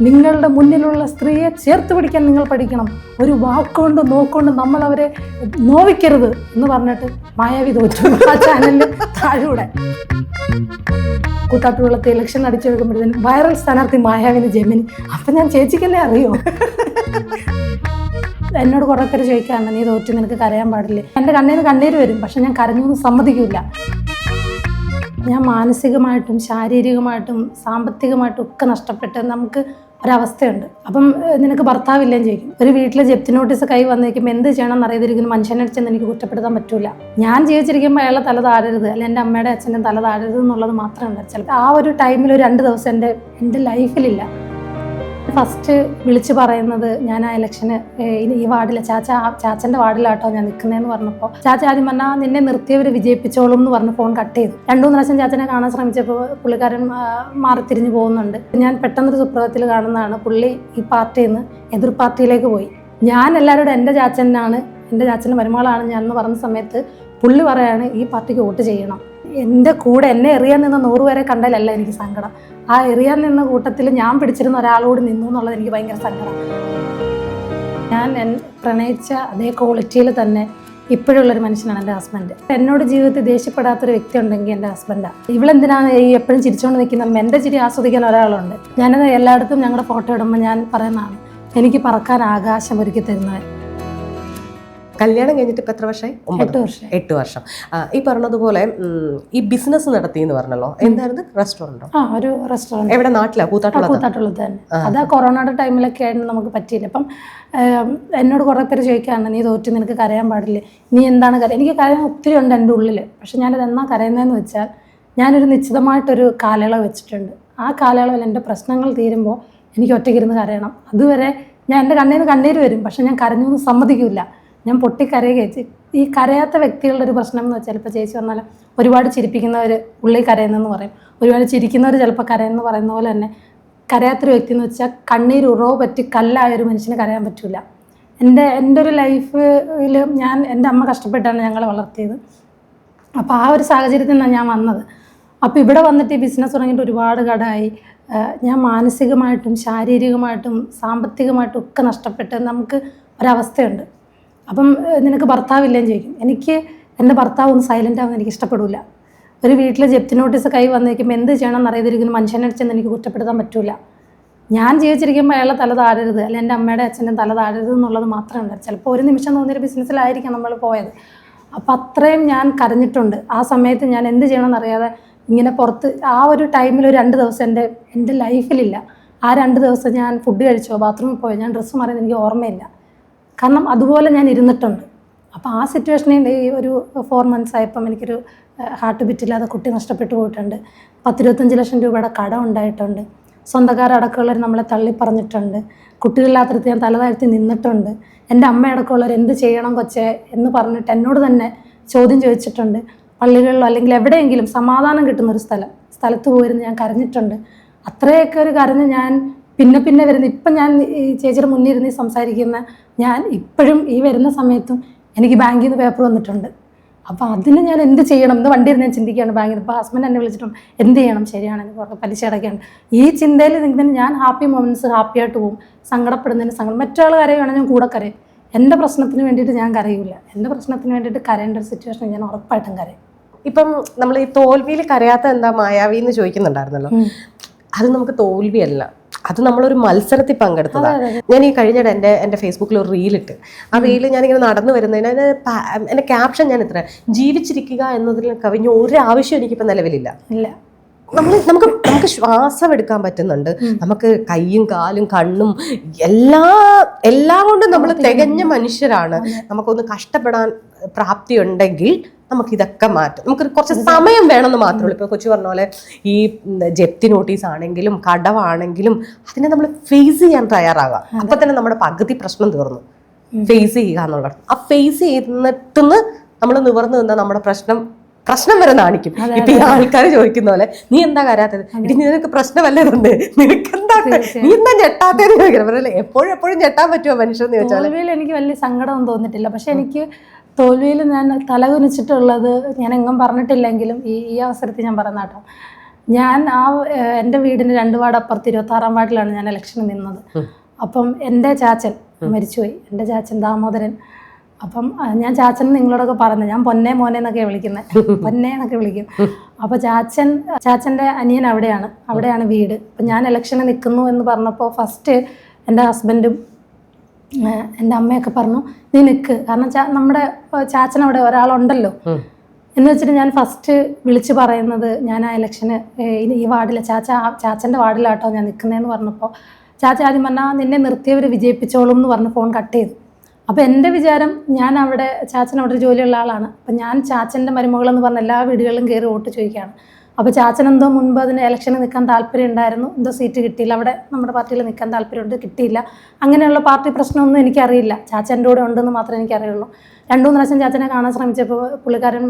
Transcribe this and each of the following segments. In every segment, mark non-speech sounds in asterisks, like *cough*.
നിങ്ങളുടെ മുന്നിലുള്ള സ്ത്രീയെ ചേർത്ത് പിടിക്കാൻ നിങ്ങൾ പഠിക്കണം. ഒരു വാക്കുകൊണ്ട് നോക്കൊണ്ട് നമ്മൾ അവരെ നോവിക്കരുത് എന്ന് പറഞ്ഞിട്ട് മായാവി തോറ്റു. ആ ചാനലിൽ താഴൂടെ. കൂത്താട്ടുകുളത്ത് ഇലക്ഷൻ അടിച്ചു വെക്കുമ്പോഴത്തേനും വൈറൽ സ്ഥാനാർത്ഥി മായാവിന് ജമിനി. അപ്പം ഞാൻ ചേച്ചിക്കല്ലേ അറിയോ? എന്നോട് കുറേ പേര് ചോദിക്കാറുണ്ട് നീ തോറ്റു നിനക്ക് കരയാൻ പാടില്ലേ? എന്റെ കണ്ണേന്ന് കണ്ണീര് വരും പക്ഷെ ഞാൻ കരഞ്ഞൊന്നും സമ്മതിക്കില്ല. ഞാൻ മാനസികമായിട്ടും ശാരീരികമായിട്ടും സാമ്പത്തികമായിട്ടും ഒക്കെ നഷ്ടപ്പെട്ട് നമുക്ക് ഒരവസ്ഥയുണ്ട്. അപ്പം നിനക്ക് ഭർത്താവില്ലെന്ന് ചോദിക്കും. ഒരു വീട്ടിലെ ജപ്തി നോട്ടീസ് കൈ വന്നിരിക്കുമ്പോൾ എന്ത് ചെയ്യണം എന്നറിയതിരിക്കുന്ന. മനുഷ്യനെ അടിച്ചെന്ന് എനിക്ക് കുറ്റപ്പെടുത്താൻ പറ്റൂല. ഞാൻ ജീവിച്ചിരിക്കുമ്പോൾ അയാളെ തല താഴരുത്. അല്ലെങ്കിൽ എന്റെ അമ്മയുടെ അച്ഛന്റെ തല താഴരുത് എന്നുള്ളത് മാത്രമേ ചിലപ്പോൾ ആ ഒരു ടൈമിൽ ഒരു രണ്ട് ദിവസം എന്റെ എന്റെ ലൈഫിലില്ല. ഫസ്റ്റ് വിളിച്ചു പറയുന്നത് ഞാൻ ആ ഇലക്ഷന് ഈ വാർഡിലെ ചാച്ച ചാച്ചന്റെ വാർഡിലാട്ടോ ഞാൻ നിൽക്കുന്നതെന്ന് പറഞ്ഞപ്പോൾ ചാച്ച ആദ്യം പറഞ്ഞാൽ നിന്നെ നിർത്തിയവർ വിജയിപ്പിച്ചോളും എന്ന് പറഞ്ഞ് ഫോൺ കട്ട് ചെയ്തു. രണ്ടു മൂന്ന് പ്രാവശ്യം ചാച്ചനെ കാണാൻ ശ്രമിച്ചപ്പോൾ പുള്ളിക്കാരൻ മാറി തിരിഞ്ഞു പോകുന്നുണ്ട്. ഞാൻ പെട്ടെന്നൊരു സുപ്രഭത്തിൽ കാണുന്നതാണ് പുള്ളി ഈ പാർട്ടിയിൽ നിന്ന് എതിർ പാർട്ടിയിലേക്ക് പോയി. ഞാൻ എല്ലാവരോടും എന്റെ ചാച്ചനാണ് എന്റെ ചാച്ചന്റെ മരുമകളാണ് ഞാൻ എന്ന് പറഞ്ഞ സമയത്ത് പുള്ളി പറയാണ് ഈ പാർട്ടിക്ക് വോട്ട് ചെയ്യണം. എന്റെ കൂടെ എന്നെ എറിയാൻ നിന്ന നൂറ് പേരെ കണ്ടാലല്ല എനിക്ക് സങ്കടം. ആ എറിയാൻ നിന്ന കൂട്ടത്തിൽ ഞാൻ പിടിച്ചിരുന്ന ഒരാളോട് നിന്നു എന്നുള്ളത് എനിക്ക് ഭയങ്കര സങ്കടം. ഞാൻ എൻ- പ്രണയിച്ച അതേ ക്വാളിറ്റിയിൽ തന്നെ ഇപ്പോഴുള്ളൊരു മനുഷ്യനാണ് എന്റെ ഹസ്ബൻഡ് എന്നോട് ജീവിതത്തിൽ ദേഷ്യപ്പെടാത്തൊരു വ്യക്തി ഉണ്ടെങ്കിൽ എന്റെ ഹസ്ബൻഡാണ് ഇവളെന്തിനാണ് ഈ എപ്പോഴും ചിരിച്ചുകൊണ്ട് നിൽക്കുന്നത് എന്റെ ചിരി ആസ്വദിക്കാൻ ഒരാളുണ്ട്. ഞാനത് എല്ലായിടത്തും ഞങ്ങളുടെ ഫോട്ടോ ഇടുമ്പോൾ ഞാൻ പറയുന്നതാണ് എനിക്ക് പറക്കാൻ ആകാശം ഒരുക്കി തരുന്നവൻ. കല്യാണം കഴിഞ്ഞിട്ട് ഇപ്പം എത്ര വർഷമായി? ഒമ്പത് വർഷം. എട്ട് വർഷം. ഈ പറഞ്ഞതുപോലെ ഈ ബിസിനസ് നടത്തി എന്ന് പറഞ്ഞല്ലോ എന്തായിരുന്നു? റെസ്റ്റോറന്റോ ആ ഒരു റെസ്റ്റോറന്റ് എവിടെ? നാട്ടിലാണ് കൂത്താട്ടുള്ള കൂത്താട്ടുള്ളത് തന്നെ. അത് ആ കൊറോണയുടെ ടൈമിലൊക്കെ ആയിരുന്നു നമുക്ക് പറ്റിയില്ല അപ്പം എന്നോട് കുറേ പേര് ചോദിക്കാറുണ്ട് നീ തോറ്റ് നിനക്ക് കരയാൻ പാടില്ലേ? നീ എന്താണ് കരയാൻ എനിക്ക് കരയാൻ ഒത്തിരി ഉണ്ട് എന്റെ ഉള്ളിൽ പക്ഷെ ഞാനത് എന്നാ കരയുന്നതെന്ന് വെച്ചാൽ ഞാനൊരു നിശ്ചിതമായിട്ടൊരു കാലയളവ് വെച്ചിട്ടുണ്ട്. ആ കാലയളവിൽ എന്റെ പ്രശ്നങ്ങൾ തീരുമ്പോൾ എനിക്ക് ഒറ്റയ്ക്കിരുന്ന് കരയണം. അതുവരെ ഞാൻ എന്റെ കണ്ണീർ കണ്ണീര് വരും പക്ഷെ ഞാൻ കരഞ്ഞൊന്നും സമ്മതിക്കില്ല ഞാൻ പൊട്ടിക്കരയുകയച്ച് ഈ കരയാത്ത വ്യക്തികളുടെ ഒരു പ്രശ്നം എന്ന് വെച്ചാൽ ഇപ്പോൾ ചേച്ചി പറഞ്ഞാൽ ഒരുപാട് ചിരിപ്പിക്കുന്നവർ ഉള്ളിൽ കരയുന്നതെന്ന് പറയും. ഒരുപാട് ചിരിക്കുന്നവർ ചിലപ്പോൾ കരയെന്ന് പറയുന്ന പോലെ തന്നെ കരയാത്തൊരു വ്യക്തി എന്ന് വെച്ചാൽ കണ്ണീർ ഉറവ് പറ്റി കല്ലായ ഒരു മനുഷ്യന് കരയാൻ പറ്റില്ല എന്റെ എന്റെ ഒരു ലൈഫിൽ ഞാൻ എന്റെ അമ്മ കഷ്ടപ്പെട്ടാണ് ഞങ്ങളെ വളർത്തിയത്. അപ്പോൾ ആ ഒരു സാഹചര്യത്തിൽ നിന്നാണ് ഞാൻ വന്നത്. അപ്പോൾ ഇവിടെ വന്നിട്ട് ഈ ബിസിനസ് തുടങ്ങിയിട്ട് ഒരുപാട് കടമായി ഞാൻ മാനസികമായിട്ടും ശാരീരികമായിട്ടും സാമ്പത്തികമായിട്ടും ഒക്കെ നഷ്ടപ്പെട്ട് നമുക്ക് ഒരവസ്ഥയുണ്ട്. അപ്പം നിനക്ക് ഭർത്താവില്ലേന്ന് ചോദിക്കും. എനിക്ക് എന്റെ ഭർത്താവ് ഒന്ന് സൈലന്റ് ആവുന്ന എനിക്ക് ഇഷ്ടപ്പെടില്ല ഒരു വീട്ടിലെ ജപ്തി നോട്ടീസ് കൈ വന്നിരിക്കുമ്പോൾ എന്ത് ചെയ്യണം എന്നറിയതിരിക്കുന്ന മനുഷ്യനെ ചെന്ന് എനിക്ക് കുറ്റപ്പെടുത്താൻ പറ്റില്ല ഞാൻ ജീവിച്ചിരിക്കുമ്പോൾ അയാളെ തല താഴരുത് അല്ലെങ്കിൽ എന്റെ അമ്മയുടെ അച്ഛന്റെ തല താഴരുത് എന്നുള്ളത് മാത്രമേ ഉണ്ട് ചിലപ്പോൾ ഒരു നിമിഷം തോന്നിയൊരു ബിസിനസ്സിലായിരിക്കാം നമ്മൾ പോയത്. അപ്പം അത്രയും ഞാൻ കരഞ്ഞിട്ടുണ്ട്. ആ സമയത്ത് ഞാൻ എന്ത് ചെയ്യണമെന്നറിയാതെ ഇങ്ങനെ പുറത്ത് ആ ഒരു ടൈമിൽ ഒരു രണ്ട് ദിവസം എന്റെ എന്റെ ലൈഫിലില്ല ആ രണ്ട് ദിവസം ഞാൻ ഫുഡ് കഴിച്ചോ ബാത്റൂമിൽ പോയോ ഞാൻ ഡ്രസ്സ് മാറിയത് എനിക്ക് ഓർമ്മയില്ല. കാരണം അതുപോലെ ഞാൻ ഇരുന്നിട്ടുണ്ട്. അപ്പോൾ ആ സിറ്റുവേഷനിൽ ഈ ഒരു ഫോർ മന്ത്സ് ആയപ്പം എനിക്കൊരു ഹാർട്ട് ബിറ്റില്ലാതെ കുട്ടി നഷ്ടപ്പെട്ടു പോയിട്ടുണ്ട്. പത്തിരുപത്തഞ്ച് ലക്ഷം രൂപയുടെ കടം ഉണ്ടായിട്ടുണ്ട്. സ്വന്തക്കാരടക്കമുള്ളവർ നമ്മളെ തള്ളി പറഞ്ഞിട്ടുണ്ട്. കുട്ടികളില്ലാത്തടത്ത് ഞാൻ തലതാഴ്ത്തി നിന്നിട്ടുണ്ട്. എന്റെ അമ്മയടക്കമുള്ളവർ എന്ത് ചെയ്യണം കൊച്ചെ എന്ന് പറഞ്ഞിട്ട് എന്നോട് തന്നെ ചോദ്യം ചോദിച്ചിട്ടുണ്ട്. പള്ളികളിലോ അല്ലെങ്കിൽ എവിടെയെങ്കിലും സമാധാനം കിട്ടുന്ന ഒരു സ്ഥലം സ്ഥലത്ത് പോയിരുന്ന് ഞാൻ കരഞ്ഞിട്ടുണ്ട്. അത്രയൊക്കെ ഒരു കരഞ്ഞ് ഞാൻ പിന്നെ പിന്നെ വരുന്ന ഇപ്പം ഞാൻ ഈ ചേച്ചിയുടെ മുന്നിൽ ഇരുന്ന് സംസാരിക്കുന്ന ഞാൻ ഇപ്പോഴും ഈ വരുന്ന സമയത്തും എനിക്ക് ബാങ്കിൽ നിന്ന് പേപ്പർ വന്നിട്ടുണ്ട്. അപ്പോൾ അതിന് ഞാൻ എന്ത് ചെയ്യണം? എന്ന് വണ്ടി ഇരുന്ന് ഞാൻ ചിന്തിക്കുകയാണ് ബാങ്കിൽ ഇപ്പോൾ ഹസ്ബൻഡ് എന്നെ വിളിച്ചിട്ടും എന്ത് ചെയ്യണം? ശരിയാണ് എനിക്ക് കുറേ പലിശ അടയ്ക്കാണ്ട് ഈ ചിന്തയിൽ നിന്ന് ഞാൻ ഹാപ്പി മൊമെന്റ്സ് ഹാപ്പിയായിട്ട് പോകും. സങ്കടപ്പെടുന്നതിന് സങ്കടം. മറ്റൊരാൾ കരയുകയാണെങ്കിൽ ഞാൻ കൂടെ കരയും. എന്റെ പ്രശ്നത്തിന് വേണ്ടിയിട്ട് ഞാൻ കരയില്ല എന്റെ പ്രശ്നത്തിന് വേണ്ടിയിട്ട് കരയേണ്ട ഒരു സിറ്റുവേഷൻ ഞാൻ ഉറപ്പായിട്ടും കരയും. ഇപ്പം നമ്മൾ ഈ തോൽവിയിൽ കരയാത്ത എന്താ മായാവി എന്ന് ചോദിക്കുന്നുണ്ടായിരുന്നല്ലോ. അത് നമുക്ക് തോൽവിയല്ല. അത് നമ്മളൊരു മത്സരത്തിൽ പങ്കെടുത്തതാണ് ഞാൻ ഈ കഴിഞ്ഞിടെ എന്റെ എന്റെ ഫേസ്ബുക്കിൽ ഒരു റീലിട്ട് ആ റീൽ ഞാനിങ്ങനെ നടന്നു വരുന്നതിന് അതിന് എന്റെ ക്യാപ്ഷൻ ഞാൻ ഇത്ര ജീവിച്ചിരിക്കുക എന്നതിൽ കവിഞ്ഞ ഒരു ആവശ്യം എനിക്കിപ്പോൾ നിലവിലില്ല. ഇല്ല. നമ്മൾ നമുക്ക് നമുക്ക് ശ്വാസം എടുക്കാൻ പറ്റുന്നുണ്ട്. നമുക്ക് കൈയും കാലും കണ്ണും എല്ലാ എല്ലാം കൊണ്ടും നമ്മൾ തികഞ്ഞ മനുഷ്യരാണ്. നമുക്കൊന്ന് കഷ്ടപ്പെടാൻ പ്രാപ്തി ഉണ്ടെങ്കിൽ നമുക്ക് ഇതൊക്കെ മാറ്റും. നമുക്ക് കുറച്ച് സമയം വേണമെന്ന് മാത്രമേ ഉള്ളൂ. ഇപ്പോൾ കൊച്ചു പറഞ്ഞ പോലെ ഈ ജപ്തി നോട്ടീസ് ആണെങ്കിലും കടവാണെങ്കിലും അതിനെ നമ്മൾ ഫേസ് ചെയ്യാൻ തയ്യാറാകുക അപ്പൊ തന്നെ നമ്മുടെ പകുതി പ്രശ്നം തീർന്നു. ഫേസ് ചെയ്യുക എന്നുള്ളത്. ആ ഫേസ് ചെയ്തിട്ടെന്ന് നമ്മൾ നിവർന്നു നിന്ന നമ്മുടെ പ്രശ്നം പ്രശ്നം വരെ നാണിക്കും. ഇപ്പൊ ഈ ആൾക്കാർ ചോദിക്കുന്ന പോലെ നീ എന്താ കരാത്തത്? ഇനി നിനക്ക് പ്രശ്നമല്ലതുണ്ട് നിനക്ക് എന്താ നീ എന്താ ഞെട്ടാത്തേന്ന് ചോദിക്കണം. എപ്പോഴും എപ്പോഴും ഞെട്ടാൻ പറ്റുമോ മനുഷ്യർ എനിക്ക് വലിയ സങ്കടമൊന്നും തോന്നിട്ടില്ല പക്ഷെ എനിക്ക് തോൽവിയിൽ ഞാൻ തലകുനിച്ചിട്ടുള്ളത് ഞാൻ എങ്ങും പറഞ്ഞിട്ടില്ലെങ്കിലും ഈ ഈ അവസരത്തിൽ ഞാൻ പറയുന്ന കേട്ടോ. ഞാൻ ആ എന്റെ വീടിന്റെ രണ്ട് വാർഡ് അപ്പുറത്ത് ഇരുപത്താറാം വാർഡിലാണ് ഞാൻ ഇലക്ഷന് നിന്നത്. അപ്പം എന്റെ ചാച്ചൻ മരിച്ചുപോയി. എന്റെ ചാച്ചൻ ദാമോദരൻ. അപ്പം ഞാൻ ചാച്ചൻ നിങ്ങളോടൊക്കെ പറഞ്ഞു ഞാൻ പൊന്നെ മോനെ എന്നൊക്കെ വിളിക്കുന്നത് പൊന്നെ എന്നൊക്കെ വിളിക്കും. അപ്പോൾ ചാച്ചൻ ചാച്ചന്റെ അനിയൻ അവിടെയാണ്. അവിടെയാണ് വീട്. അപ്പം ഞാൻ ഇലക്ഷന് നിൽക്കുന്നു എന്ന് പറഞ്ഞപ്പോൾ ഫസ്റ്റ് എന്റെ ഹസ്ബൻഡും എന്റെ അമ്മയൊക്കെ പറഞ്ഞു നീ നിൽക്ക് കാരണം നമ്മുടെ ചാച്ചൻ അവിടെ ഒരാളുണ്ടല്ലോ. എന്ന് വെച്ചിട്ട് ഞാൻ ഫസ്റ്റ് വിളിച്ച് പറയുന്നത് ഞാൻ ആ ഇലക്ഷന് ഈ വാർഡിലെ ചാച്ച ചാച്ചന്റെ ചാച്ചന്റെ വാർഡിലാട്ടോ ഞാൻ നിൽക്കുന്നതെന്ന് പറഞ്ഞപ്പോൾ ചാച്ച ആദ്യം പറഞ്ഞാൽ നിന്നെ നിർത്തിയവർ വിജയിപ്പിച്ചോളും എന്ന് പറഞ്ഞ് ഫോൺ കട്ട് ചെയ്തു. അപ്പോൾ എന്റെ വിചാരം ഞാൻ അവിടെ ചാച്ചൻ അവിടെ ജോലിയുള്ള ആളാണ്. അപ്പം ഞാൻ ചാച്ചന്റെ മരുമകളെന്ന് പറഞ്ഞ എല്ലാ വീടുകളിലും കയറി വോട്ട് ചോദിക്കുകയാണ്. അപ്പോൾ ചാച്ചൻ എന്തോ മുൻപ് അതിന് ഇലക്ഷന് നിൽക്കാൻ താല്പര്യം ഉണ്ടായിരുന്നു. എന്തോ സീറ്റ് കിട്ടിയില്ല. അവിടെ നമ്മുടെ പാർട്ടിയിൽ നിൽക്കാൻ താല്പര്യമുണ്ട്. കിട്ടിയില്ല. അങ്ങനെയുള്ള പാർട്ടി പ്രശ്നമൊന്നും എനിക്കറിയില്ല. ചാച്ചന്റെ കൂടെ ഉണ്ടെന്ന് മാത്രമേ എനിക്കറിയുള്ളൂ. രണ്ടു മൂന്ന് പ്രാവശ്യം ചാച്ചനെ കാണാൻ ശ്രമിച്ചപ്പോൾ പുള്ളിക്കാരൻ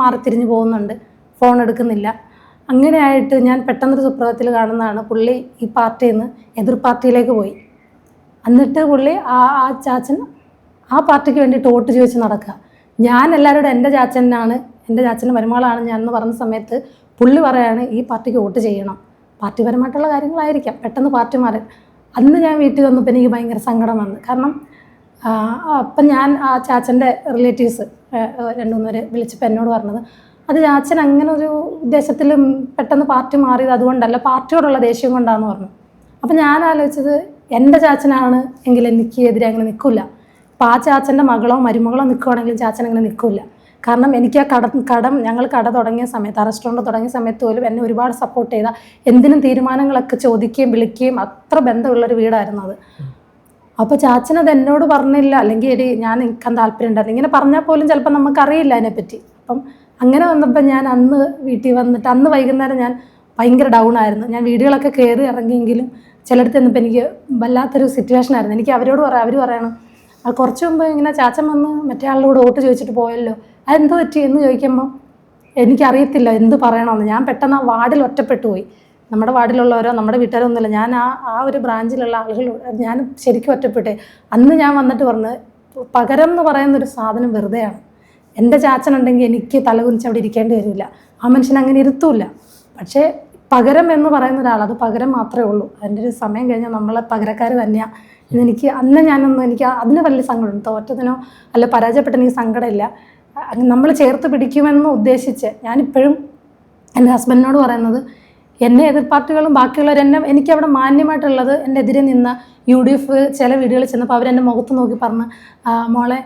മാറി തിരിഞ്ഞു പോകുന്നുണ്ട്. ഫോൺ എടുക്കുന്നില്ല. അങ്ങനെയായിട്ട് ഞാൻ പെട്ടെന്നൊരു സുപ്രഭാതത്തിൽ കാണുന്നതാണ് പുള്ളി ഈ പാർട്ടിയിൽ നിന്ന് എതിർ പാർട്ടിയിലേക്ക് പോയി. എന്നിട്ട് പുള്ളി ആ ആ ചാച്ചൻ ആ പാർട്ടിക്ക് വേണ്ടിയിട്ട് വോട്ട് ചോദിച്ച് നടക്കുക. ഞാൻ എല്ലാവരോടും എന്റെ ചാച്ചനാണ്. എന്റെ ചാച്ചന്റെ മരുമകളാണ് ഞാൻ എന്ന് പറഞ്ഞ സമയത്ത് പുള്ളി പറയാണ് ഈ പാർട്ടിക്ക് വോട്ട് ചെയ്യണം. പാർട്ടിപരമായിട്ടുള്ള കാര്യങ്ങളായിരിക്കാം. പെട്ടെന്ന് പാർട്ടി മാറി അന്ന് ഞാൻ വീട്ടിൽ വന്നപ്പോൾ എനിക്ക് ഭയങ്കര സങ്കടം വന്നു. കാരണം അപ്പം ഞാൻ ആ ചാച്ചന്റെ റിലേറ്റീവ്സ് രണ്ടു മൂന്ന് പേര് വിളിച്ചപ്പോൾ എന്നോട് പറഞ്ഞത് അത് ചാച്ചൻ അങ്ങനെ ഒരു ഉദ്ദേശത്തിൽ പെട്ടെന്ന് പാർട്ടി മാറിയത് അതുകൊണ്ടല്ല പാർട്ടിയോടുള്ള ദേഷ്യം കൊണ്ടാന്ന് പറഞ്ഞു. അപ്പം ഞാൻ ആലോചിച്ചത് എന്റെ ചാച്ചനാണ് എങ്കിൽ എനിക്ക് എതിരെ അങ്ങനെ നിൽക്കില്ല അപ്പം ആ ചാച്ചന്റെ മകളോ മരുമകളോ നിൽക്കുവാണെങ്കിലും ചാച്ചൻ അങ്ങനെ നിൽക്കില്ല കാരണം എനിക്ക് ആ കട കടം ഞങ്ങൾ കട തുടങ്ങിയ സമയത്ത് ആ റെസ്റ്റോറന്റ് തുടങ്ങിയ സമയത്ത് പോലും എന്നെ ഒരുപാട് സപ്പോർട്ട് ചെയ്ത എന്തിനും തീരുമാനങ്ങളൊക്കെ ചോദിക്കുകയും വിളിക്കുകയും അത്ര ബന്ധമുള്ളൊരു വീടായിരുന്നു അത്. അപ്പോൾ ചാച്ചൻ അത് എന്നോട് പറഞ്ഞില്ല. അല്ലെങ്കിൽ എടി ഞാൻ നിൽക്കാൻ താല്പര്യം ഉണ്ടായിരുന്നു. ഇങ്ങനെ പറഞ്ഞാൽ പോലും ചിലപ്പോൾ നമുക്കറിയില്ല അതിനെപ്പറ്റി. അപ്പം അങ്ങനെ വന്നപ്പോൾ ഞാൻ അന്ന് വീട്ടിൽ വന്നിട്ട് അന്ന് വൈകുന്നേരം ഞാൻ ഭയങ്കര ഡൗൺ ആയിരുന്നു. ഞാൻ വീടുകളൊക്കെ കയറി ഇറങ്ങിയെങ്കിലും ചിലയിടത്ത് നിന്നപ്പോൾ എനിക്ക് വല്ലാത്തൊരു സിറ്റുവേഷൻ ആയിരുന്നു. എനിക്ക് അവരോട് പറയാം അവർ പറയണം "ആ, കുറച്ച് മുമ്പ് ഇങ്ങനെ ചാച്ചൻ വന്ന് മറ്റേ ആളുടെ കൂടെ വോട്ട് ചോദിച്ചിട്ട് പോയല്ലോ. അതെന്ത് പറ്റി എന്ന് ചോദിക്കുമ്പോൾ എനിക്കറിയത്തില്ല എന്ത് പറയണമെന്ന്. ഞാൻ പെട്ടെന്ന് ആ വാർഡിൽ ഒറ്റപ്പെട്ടു പോയി. നമ്മുടെ വാർഡിലുള്ളവരോ നമ്മുടെ വീട്ടുകാരൊന്നുമില്ല ഞാൻ ആ ആ ഒരു ബ്രാഞ്ചിലുള്ള ആളുകൾ ഞാൻ ശരിക്കും ഒറ്റപ്പെട്ടെ. അന്ന് ഞാൻ വന്നിട്ട് പറഞ്ഞത് പകരം എന്ന് പറയുന്ന ഒരു സാധനം വെറുതെയാണ്. എന്റെ ചാച്ചനുണ്ടെങ്കിൽ എനിക്ക് തലകുനിച്ച് അവിടെ ഇരിക്കേണ്ടി വരില്ല. ആ മനുഷ്യൻ അങ്ങനെ ഇരുത്തൂല്ല. പക്ഷേ പകരം എന്ന് പറയുന്ന ഒരാൾ അത് പകരം മാത്രമേ ഉള്ളൂ. അതിന്റെ ഒരു സമയം കഴിഞ്ഞാൽ നമ്മളെ പകരക്കാർ തന്നെയാണ് ഇതെനിക്ക് അന്ന് ഞാനൊന്നും എനിക്ക് അതിന് വലിയ സങ്കടമുണ്ട് തോറ്റതിനോ അല്ല പരാജയപ്പെട്ട സങ്കടമില്ല. നമ്മൾ ചേർത്ത് പിടിക്കുമെന്ന് ഉദ്ദേശിച്ച് ഞാനിപ്പോഴും എന്റെ ഹസ്ബൻഡിനോട് പറയുന്നത് എന്നെ എതിർ പാർട്ടികളും ബാക്കിയുള്ളവർ എന്നെ എനിക്ക് അവിടെ മാന്യമായിട്ടുള്ളത് എന്റെ എതിരെ നിന്ന യു ഡി എഫ് ചില വീടുകളിൽ ചെന്നപ്പോൾ അവരെന്റെ മുഖത്ത് നോക്കി പറഞ്ഞ് മോളെ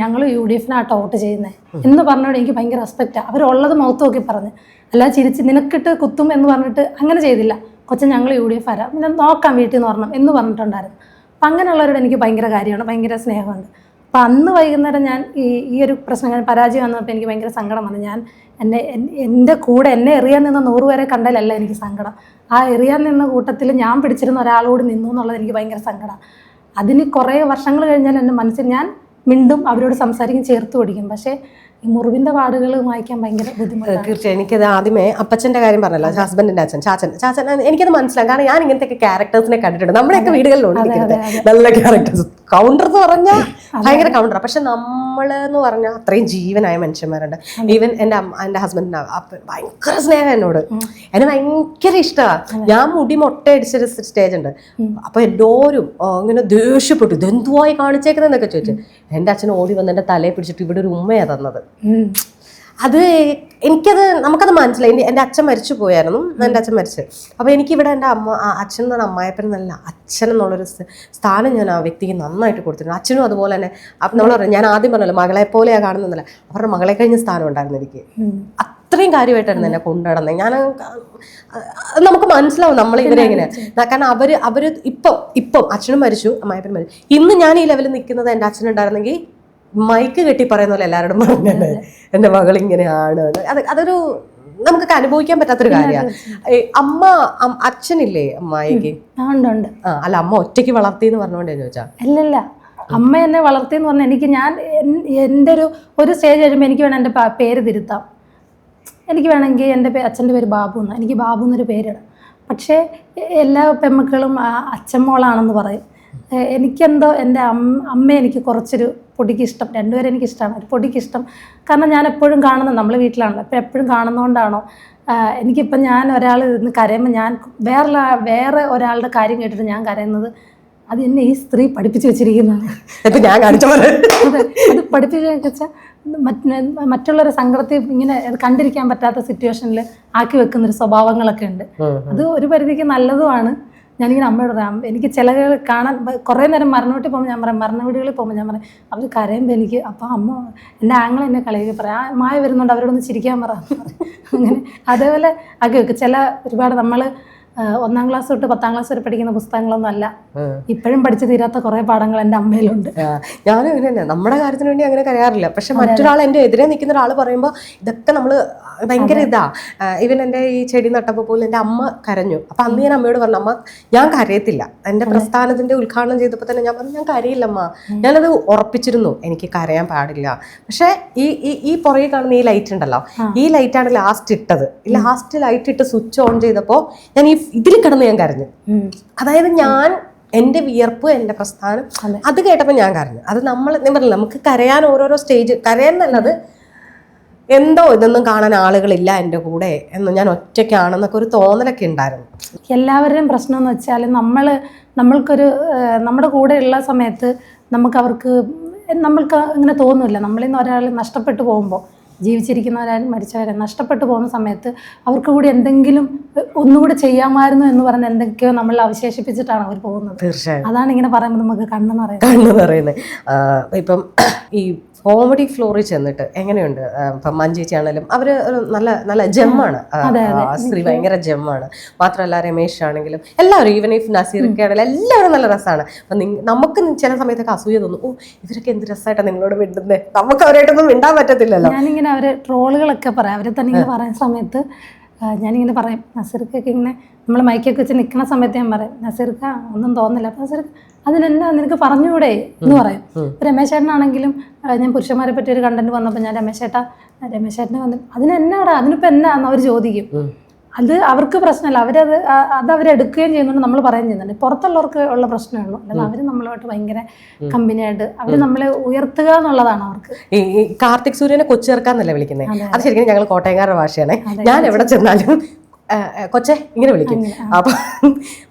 ഞങ്ങൾ യു ഡി എഫിനാട്ടോ വോട്ട് ചെയ്യുന്നത് എന്ന് പറഞ്ഞോട് എനിക്ക് ഭയങ്കര റെസ്പെക്റ്റാണ് അവരുള്ളത് മുഖത്ത് നോക്കി പറഞ്ഞ് അല്ല ചിരിച്ച് നിനക്കിട്ട് കുത്തും എന്ന് പറഞ്ഞിട്ട് അങ്ങനെ ചെയ്തില്ല. കൊച്ചൻ ഞങ്ങൾ യു ഡി എഫ് ആരാ? നോക്കാം വീട്ടിൽ നിന്ന് പറഞ്ഞു എന്ന് പറഞ്ഞിട്ടുണ്ടായിരുന്നു. അപ്പം അങ്ങനെയുള്ളവരോട് എനിക്ക് ഭയങ്കര കാര്യമാണ് ഭയങ്കര സ്നേഹമുണ്ട്. അപ്പം അന്ന് വൈകുന്നേരം ഞാൻ ഈ ഈ ഒരു പ്രശ്നം ഞാൻ പരാജയം വന്നപ്പോൾ എനിക്ക് ഭയങ്കര സങ്കടം വന്നു. ഞാൻ എന്നെ എന്റെ കൂടെ എന്നെ എറിയാൻ നിന്ന നൂറ് പേരെ കണ്ടാലല്ല എനിക്ക് സങ്കടം. ആ എറിയാൻ നിന്ന കൂട്ടത്തിൽ ഞാൻ പിടിച്ചിരുന്ന ഒരാളോട് നിന്നു എന്നുള്ളത് എനിക്ക് ഭയങ്കര സങ്കടം. അതിന് കുറേ വർഷങ്ങൾ കഴിഞ്ഞാൽ എന്റെ മനസ്സിൽ ഞാൻ മിണ്ടും അവരോട് സംസാരിക്കും ചേർത്ത് പിടിക്കും. പക്ഷേ ഈ മുറിവിന്റെ പാടുകൾ വായിക്കാൻ ഭയങ്കര ബുദ്ധിമുട്ടാണ്. തീർച്ചയായും. എനിക്കത് ആദ്യമേ അപ്പച്ചന്റെ കാര്യം പറഞ്ഞല്ലോ ഹസ്ബൻഡിന്റെ അച്ഛൻ ചാച്ചൻ. ചാച്ചൻ എനിക്കത് മനസ്സിലാവും കാരണം ഞാൻ ഇങ്ങനത്തെ ക്യാരക്ടേഴ്സിനെ കണ്ടിട്ടുണ്ട്. നമ്മുടെയൊക്കെ വീടുകളിലുണ്ട് നല്ല ക്യാരക്ടേഴ്സ് കൗണ്ടർ എന്ന് പറഞ്ഞാൽ ഭയങ്കര കൗണ്ടർ പക്ഷെ നമ്മൾ എന്ന് പറഞ്ഞാൽ അത്രയും ജീവനായ മനുഷ്യന്മാരുണ്ട്. ഈവൻ എന്റെ അമ്മ എന്റെ ഹസ്ബൻഡിന് ഭയങ്കര സ്നേഹം എന്നോട്. എന്നെ ഭയങ്കര ഇഷ്ടമാണ് ഞാൻ മുടി മൊട്ടയടിച്ചൊരു സ്റ്റേജ് ഉണ്ട്. അപ്പൊ എല്ലാവരും ഇങ്ങനെ ദേഷ്യപ്പെട്ടു. ഇതെന്തുവായി കാണിച്ചേക്കുന്നതെന്നൊക്കെ ചോദിച്ചു. എന്റെ അച്ഛൻ ഓടി വന്ന് എന്റെ തലയെ പിടിച്ചിട്ട് ഇവിടെ ഒരു ഉമ്മയാണ് തന്നത്. അത് എനിക്കത് നമുക്കത് മനസ്സിലായി. എന്റെ- അച്ഛൻ മരിച്ചു പോയായിരുന്നു. എന്റെ അച്ഛൻ മരിച്ചു. അപ്പോൾ എനിക്കിവിടെ എന്റെ അമ്മ അച്ഛൻ എന്ന് പറഞ്ഞ അമ്മായപ്പൻ എന്നല്ല അച്ഛൻ എന്നുള്ളൊരു സ്ഥാനം ഞാൻ ആ വ്യക്തിക്ക് നന്നായിട്ട് കൊടുത്തിട്ടുണ്ട്. അച്ഛനും അതുപോലെ തന്നെ അപ്പം നമ്മൾ പറഞ്ഞു ഞാൻ ആദ്യം പറഞ്ഞല്ലോ മകളെ പോലെയാണ് കാണുന്നില്ല അവരുടെ മകളെ കഴിഞ്ഞ സ്ഥാനം ഉണ്ടായിരുന്നു എനിക്ക്. അത്രയും കാര്യമായിട്ടായിരുന്നു എന്നെ കൊണ്ടുനടന്നത്. ഞാൻ നമുക്ക് മനസ്സിലാവും നമ്മൾ ഇവരെ എങ്ങനെ. കാരണം അവർ അവർ ഇപ്പം ഇപ്പം അച്ഛനും മരിച്ചു അമ്മായപ്പനും മരിച്ചു. ഇന്ന് ഞാൻ ഈ ലെവലിൽ നിൽക്കുന്നത് എന്റെ അച്ഛനുണ്ടായിരുന്നെങ്കിൽ മൈക്ക് കെട്ടി പറയുന്ന പോലെ എല്ലാവരോടും പറഞ്ഞത്. എന്റെ മകൾ ഇങ്ങനെയാണ്. അത് അതൊരു നമുക്കൊക്കെ അനുഭവിക്കാൻ പറ്റാത്തൊരു കാര്യമാണ് അമ്മ അച്ഛനില്ലേ അമ്മായിക്ക്? ആ അല്ല അമ്മ ഒറ്റയ്ക്ക് വളർത്തി എന്ന് പറഞ്ഞുകൊണ്ട് ചോദിച്ചാ? അല്ലല്ല അമ്മ എന്നെ വളർത്തി എന്ന് പറഞ്ഞാൽ എനിക്ക് ഞാൻ എൻ- എന്റെ ഒരു ഒരു സ്റ്റേജ് കഴിയുമ്പോൾ എനിക്ക് വേണം എന്റെ പേര് തിരുത്താം. എനിക്ക് വേണമെങ്കിൽ എന്റെ അച്ഛന്റെ പേര് ബാബു എന്ന്. എനിക്ക് ബാബു എന്നൊരു പേരിടാം പക്ഷേ എല്ലാ പെമ്മക്കളും അച്ഛമ്മോളാണെന്ന് പറയും. എനിക്കെന്തോ എന്റെ അമ്മ അമ്മ എനിക്ക് കുറച്ചൊരു പൊടിക്ക് ഇഷ്ടം രണ്ടുപേരും എനിക്ക് ഇഷ്ടമാണ് ഒരു പൊടിക്ക് ഇഷ്ടം കാരണം ഞാൻ എപ്പോഴും കാണുന്ന നമ്മൾ വീട്ടിലാണല്ലോ അപ്പോൾ എപ്പോഴും കാണുന്നതുകൊണ്ടാണോ എനിക്കിപ്പം ഞാൻ ഒരാൾ ഇന്ന് കരയുമ്പോൾ ഞാൻ വേറെ വേറെ ഒരാളുടെ കാര്യം കേട്ടിട്ട് ഞാൻ കരയുന്നത് അത് എന്നെ ഈ സ്ത്രീ പഠിപ്പിച്ചു വെച്ചിരിക്കുന്നതാണ്. ഞാൻ കാണിച്ച പോലെ. അത് പഠിപ്പിച്ചു വെച്ചാൽ മറ്റുള്ളവരെ സങ്കടത്തെ ഇങ്ങനെ കണ്ടിരിക്കാൻ പറ്റാത്ത സിറ്റുവേഷനിൽ ആക്കി വെക്കുന്ന ഒരു സ്വഭാവങ്ങളൊക്കെ ഉണ്ട്. അത് ഒരു പരിധിക്ക് നല്ലതുമാണ്. ഞാനിങ്ങനെ അമ്മയോട് പറയാം എനിക്ക് ചിലകൾ കാണാൻ കുറേ നേരം മരണവീട്ടിൽ പോകുമ്പോൾ ഞാൻ പറയാം മരണ വീടുകളിൽ പോകുമ്പോൾ ഞാൻ പറയാം അവർ കരയുമ്പോൾ എനിക്ക് അപ്പോൾ അമ്മ എന്റെ ആങ്ങൾ എന്നെ കളിയൊക്കെ പറയാം ആ മായ വരുന്നുണ്ട് അവരോടൊന്ന് ചിരിക്കാൻ പറ. അങ്ങനെ അതേപോലെ ആക്കി ചില ഒരുപാട് നമ്മൾ ഒന്നാം ക്ലാസ് തൊട്ട് പത്താം ക്ലാസ് വരെ പഠിക്കുന്ന പുസ്തകങ്ങളൊന്നും അല്ല ഇപ്പോഴും പഠിച്ചു തീരാത്ത കുറെ പാഠങ്ങൾ എന്റെ അമ്മയിലുണ്ട്. ഞാനും അങ്ങനെ തന്നെ. നമ്മുടെ കാര്യത്തിന് വേണ്ടി അങ്ങനെ കരയാറില്ല. പക്ഷെ മറ്റൊരാൾ എന്റെ എതിരെ നിൽക്കുന്ന ഒരാൾ പറയുമ്പോൾ ഇതൊക്കെ നമ്മൾ ഭയങ്കര ഇതാ. ഇവൻ എന്റെ ഈ ചെടി നട്ടപ്പോൾ പോലും എന്റെ അമ്മ കരഞ്ഞു. അപ്പൊ അന്ന് ഞാൻ അമ്മയോട് പറഞ്ഞു അമ്മ ഞാൻ കരയത്തില്ല. എന്റെ പ്രസ്ഥാനത്തിന്റെ ഉദ്ഘാടനം ചെയ്തപ്പോൾ തന്നെ ഞാൻ പറഞ്ഞു ഞാൻ കരയില്ലമ്മ. ഞാനത് ഉറപ്പിച്ചിരുന്നു. എനിക്ക് കരയാൻ പാടില്ല. പക്ഷേ ഈ ഈ ഈ പുറകെ കാണുന്ന ഈ ലൈറ്റ് ഉണ്ടല്ലോ ഈ ലൈറ്റാണ് ലാസ്റ്റ് ഇട്ടത്. ലാസ്റ്റ് ലൈറ്റ് ഇട്ട് സ്വിച്ച് ഓൺ ചെയ്തപ്പോൾ ഞാൻ ഈ ഇതിൽ കിടന്ന് ഞാൻ കരഞ്ഞു. അതായത് ഞാൻ എന്റെ വിയർപ്പ് എന്റെ പ്രസ്ഥാനം അതെ. കേട്ടപ്പോൾ ഞാൻ കരഞ്ഞു അത് നമ്മൾ ഞാൻ പറഞ്ഞില്ല നമുക്ക് കരയാൻ ഓരോരോ സ്റ്റേജ് കരയാൻ നല്ലത് എന്തോ ഇതൊന്നും കാണാൻ ആളുകളില്ല എന്റെ കൂടെ എന്ന് ഞാൻ ഒറ്റയ്ക്കാണെന്നൊക്കെ ഒരു തോന്നലൊക്കെ ഉണ്ടായിരുന്നു എല്ലാവരുടെയും പ്രശ്നം എന്ന് വെച്ചാൽ നമ്മൾ നമ്മൾക്കൊരു നമ്മുടെ കൂടെ ഉള്ള സമയത്ത് നമുക്ക് അവർക്ക് നമ്മൾക്ക് അങ്ങനെ തോന്നില്ല നമ്മളിന്ന് നിന്ന് ഒരാൾ നഷ്ടപ്പെട്ടു പോകുമ്പോൾ ജീവിച്ചിരിക്കുന്നവരായാലും മരിച്ചവരെ നഷ്ടപ്പെട്ടു പോകുന്ന സമയത്ത് അവർക്ക് കൂടി എന്തെങ്കിലും ഒന്നുകൂടെ ചെയ്യാമായിരുന്നു എന്ന് പറഞ്ഞ എന്തൊക്കെയോ നമ്മൾ അവശേഷിപ്പിച്ചിട്ടാണ് അവർ പോകുന്നത്. തീർച്ചയായും. അതാണ് ഇങ്ങനെ പറയുമ്പോൾ നമുക്ക് കണ്ണെന്ന് പറയുന്നത്. കണ്ണു പറയുന്നത് ഇപ്പം ഈ കോമഡി ഫ്ലോറിൽ ചെന്നിട്ട് എങ്ങനെയുണ്ട്? ഇപ്പം മഞ്ചേച്ചി ആണെങ്കിലും അവർ ഒരു നല്ല നല്ല ജെമ്മാണ്. സ്ത്രീ ഭയങ്കര ജെമ്മാണ്. മാത്രമല്ല രമേശ് ആണെങ്കിലും എല്ലാവരും ഈവൻ ഇഫ് നസീറൊക്കെ ആണെങ്കിലും എല്ലാവരും നല്ല രസമാണ് അപ്പം നമുക്ക് ചില സമയത്തൊക്കെ അസൂയ തോന്നും. ഓ ഇവരൊക്കെ എന്ത് രസമായിട്ടാണ് നിങ്ങളോട് മിണ്ടുന്നത് നമുക്ക് അവരായിട്ടൊന്നും മിണ്ടാൻ പറ്റത്തില്ലല്ലോ. ഞാനിങ്ങനെ അവരെ ട്രോളുകളൊക്കെ പറയാം. അവരെ തന്നെ ഇങ്ങനെ പറയുന്ന സമയത്ത് ഞാനിങ്ങനെ പറയും നസീർക്കൊക്കെ ഇങ്ങനെ നമ്മൾ മൈക്കൊക്കെ വെച്ച് നിൽക്കുന്ന സമയത്ത് ഞാൻ പറയും നസീർക്ക ഒന്നും തോന്നില്ല അപ്പം നസീർ അതിനെന്താ നിനക്ക് പറഞ്ഞുകൂടെ? എന്ന് പറയും. രമേശ് ചേട്ടനാണെങ്കിലും ഞാൻ പുരുഷന്മാരെ പറ്റി ഒരു കണ്ടന്റ് വന്നപ്പോൾ ഞാൻ രമേശ് ചേട്ടാ രമേശ് ചേട്ടനെ വന്നു അതിനെന്നാടാ അതിനിപ്പോൾ എന്നാന്ന് അവർ ചോദിക്കും. അത് അവർക്ക് പ്രശ്നമല്ല. അവരത് അത് അവരെടുക്കുകയും ചെയ്യുന്നുണ്ട് നമ്മൾ പറയുകയും ചെയ്യുന്നുണ്ട്. പുറത്തുള്ളവർക്ക് ഉള്ള പ്രശ്നമേ ഉള്ളൂ അല്ലാതെ അവർ നമ്മളുമായിട്ട് ഭയങ്കര കമ്പനിയായിട്ട് അവർ നമ്മളെ ഉയർത്തുക എന്നുള്ളതാണ് അവർക്ക്. ഈ കാർത്തിക് സൂര്യനെ കൊച്ചേർക്കാന്നല്ലേ വിളിക്കുന്നത് അതെ, ശരിക്കും ഞങ്ങൾ കോട്ടയംകാരുടെ ഭാഷയാണ്. ഞാൻ എവിടെ ചെന്നാലും കൊച്ചെ ഇങ്ങനെ വിളിക്കും. അപ്പൊ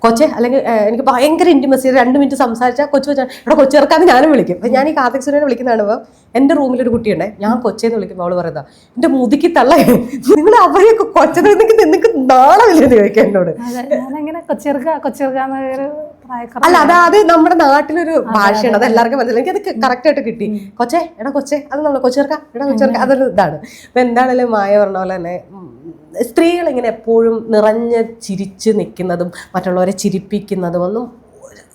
കൊച്ചെ അല്ലെങ്കിൽ എനിക്ക് ഭയങ്കര ഇന്റിമസി രണ്ട് മിനിറ്റ് സംസാരിച്ചാൽ കൊച്ചു കൊച്ചാ ഇവിടെ കൊച്ചേർക്കാന്ന് ഞാനും വിളിക്കും. അപ്പൊ ഞാൻ ഈ കാർത്തിക് സുരേനെ വിളിക്കുന്നതാണ് കാണുമ്പോൾ എന്റെ റൂമിൽ ഒരു കുട്ടിയുണ്ട്. ഞാൻ കൊച്ചേന്ന് വിളിക്കുമ്പോൾ അവൾ പറയുന്നത് എന്റെ മുതുക്കി തള്ള നിങ്ങൾ അവരെയൊക്കെ കൊച്ചത് നിങ്ങൾക്ക് നാളമില്ലെന്ന് ചോദിക്കാം എന്നോട്. അതെ ഞാനങ്ങനെ കൊച്ചിർക്ക കൊച്ചിർക്ക എന്നൊരു പ്രായക്കുറ അല്ല അതാത് നമ്മുടെ നാട്ടിലൊരു ഭാഷയാണ്. അത് എല്ലാവർക്കും മനസ്സിലായി. അത് കറക്റ്റ് ആയിട്ട് കിട്ടി. കൊച്ചെ എടാ കൊച്ചെ അത് നമ്മൾ കൊച്ചേർക്ക എടാ കൊച്ചേർക്ക അതൊരു ഇതാണ്. അപ്പൊ എന്താണെങ്കിലും മായ പറഞ്ഞ പോലെ തന്നെ സ്ത്രീകൾ ഇങ്ങനെ എപ്പോഴും നിറഞ്ഞ ചിരിച്ച് നിൽക്കുന്നതും മറ്റുള്ളവരെ ചിരിപ്പിക്കുന്നതും ഒന്നും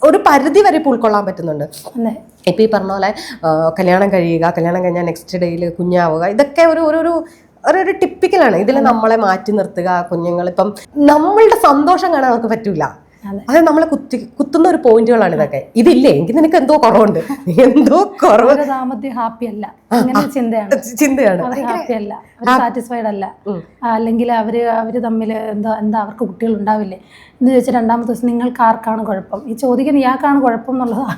ഒരു പരിധി വരെ ഇപ്പോൾ ഉൾക്കൊള്ളാൻ പറ്റുന്നുണ്ട്. ഇപ്പൊ ഈ പറഞ്ഞ പോലെ കല്യാണം കഴിയുക കല്യാണം കഴിഞ്ഞാൽ നെക്സ്റ്റ് ഡേയിൽ കുഞ്ഞാവുക ഇതൊക്കെ ഒരു ഒരു ഒരു ഒരു ഒരു ടിപ്പിക്കലാണ് ഇതിൽ നമ്മളെ മാറ്റി നിർത്തുക കുഞ്ഞുങ്ങൾ ഇപ്പം നമ്മളുടെ സന്തോഷം കാണാൻ അവർക്ക് പറ്റൂല. അതെ. നമ്മളെ കുത്തി കുത്തുന്ന ഒരു പോയിന്റുകളാണ് ഇതൊക്കെ. ഇതില്ലേ? എങ്കിൽ നിനക്ക് എന്തോ കുറവുണ്ട്. എന്തോ കുറവ്. ദാമ്പത്യം ഹാപ്പി അല്ല. അങ്ങനെ ചിന്തയാണ്. ചിന്തയാണ്. ഹാപ്പി അല്ല. അവർ സാറ്റിസ്ഫൈഡ് അല്ല. അല്ലെങ്കിൽ അവർ അവർ തമ്മിൽ എന്താ എന്താ അവർക്ക് കുട്ടികൾ ഉണ്ടാവില്ലേ? എന്ന് ചോദിച്ചാൽ രണ്ടാമത്തെ ദിവസം നിങ്ങൾക്ക് ആർക്കാണ് കുഴപ്പം? ഈ ചോദിക്കുന്ന ഇയാൾക്കാണ് കുഴപ്പം എന്നുള്ളതാണ്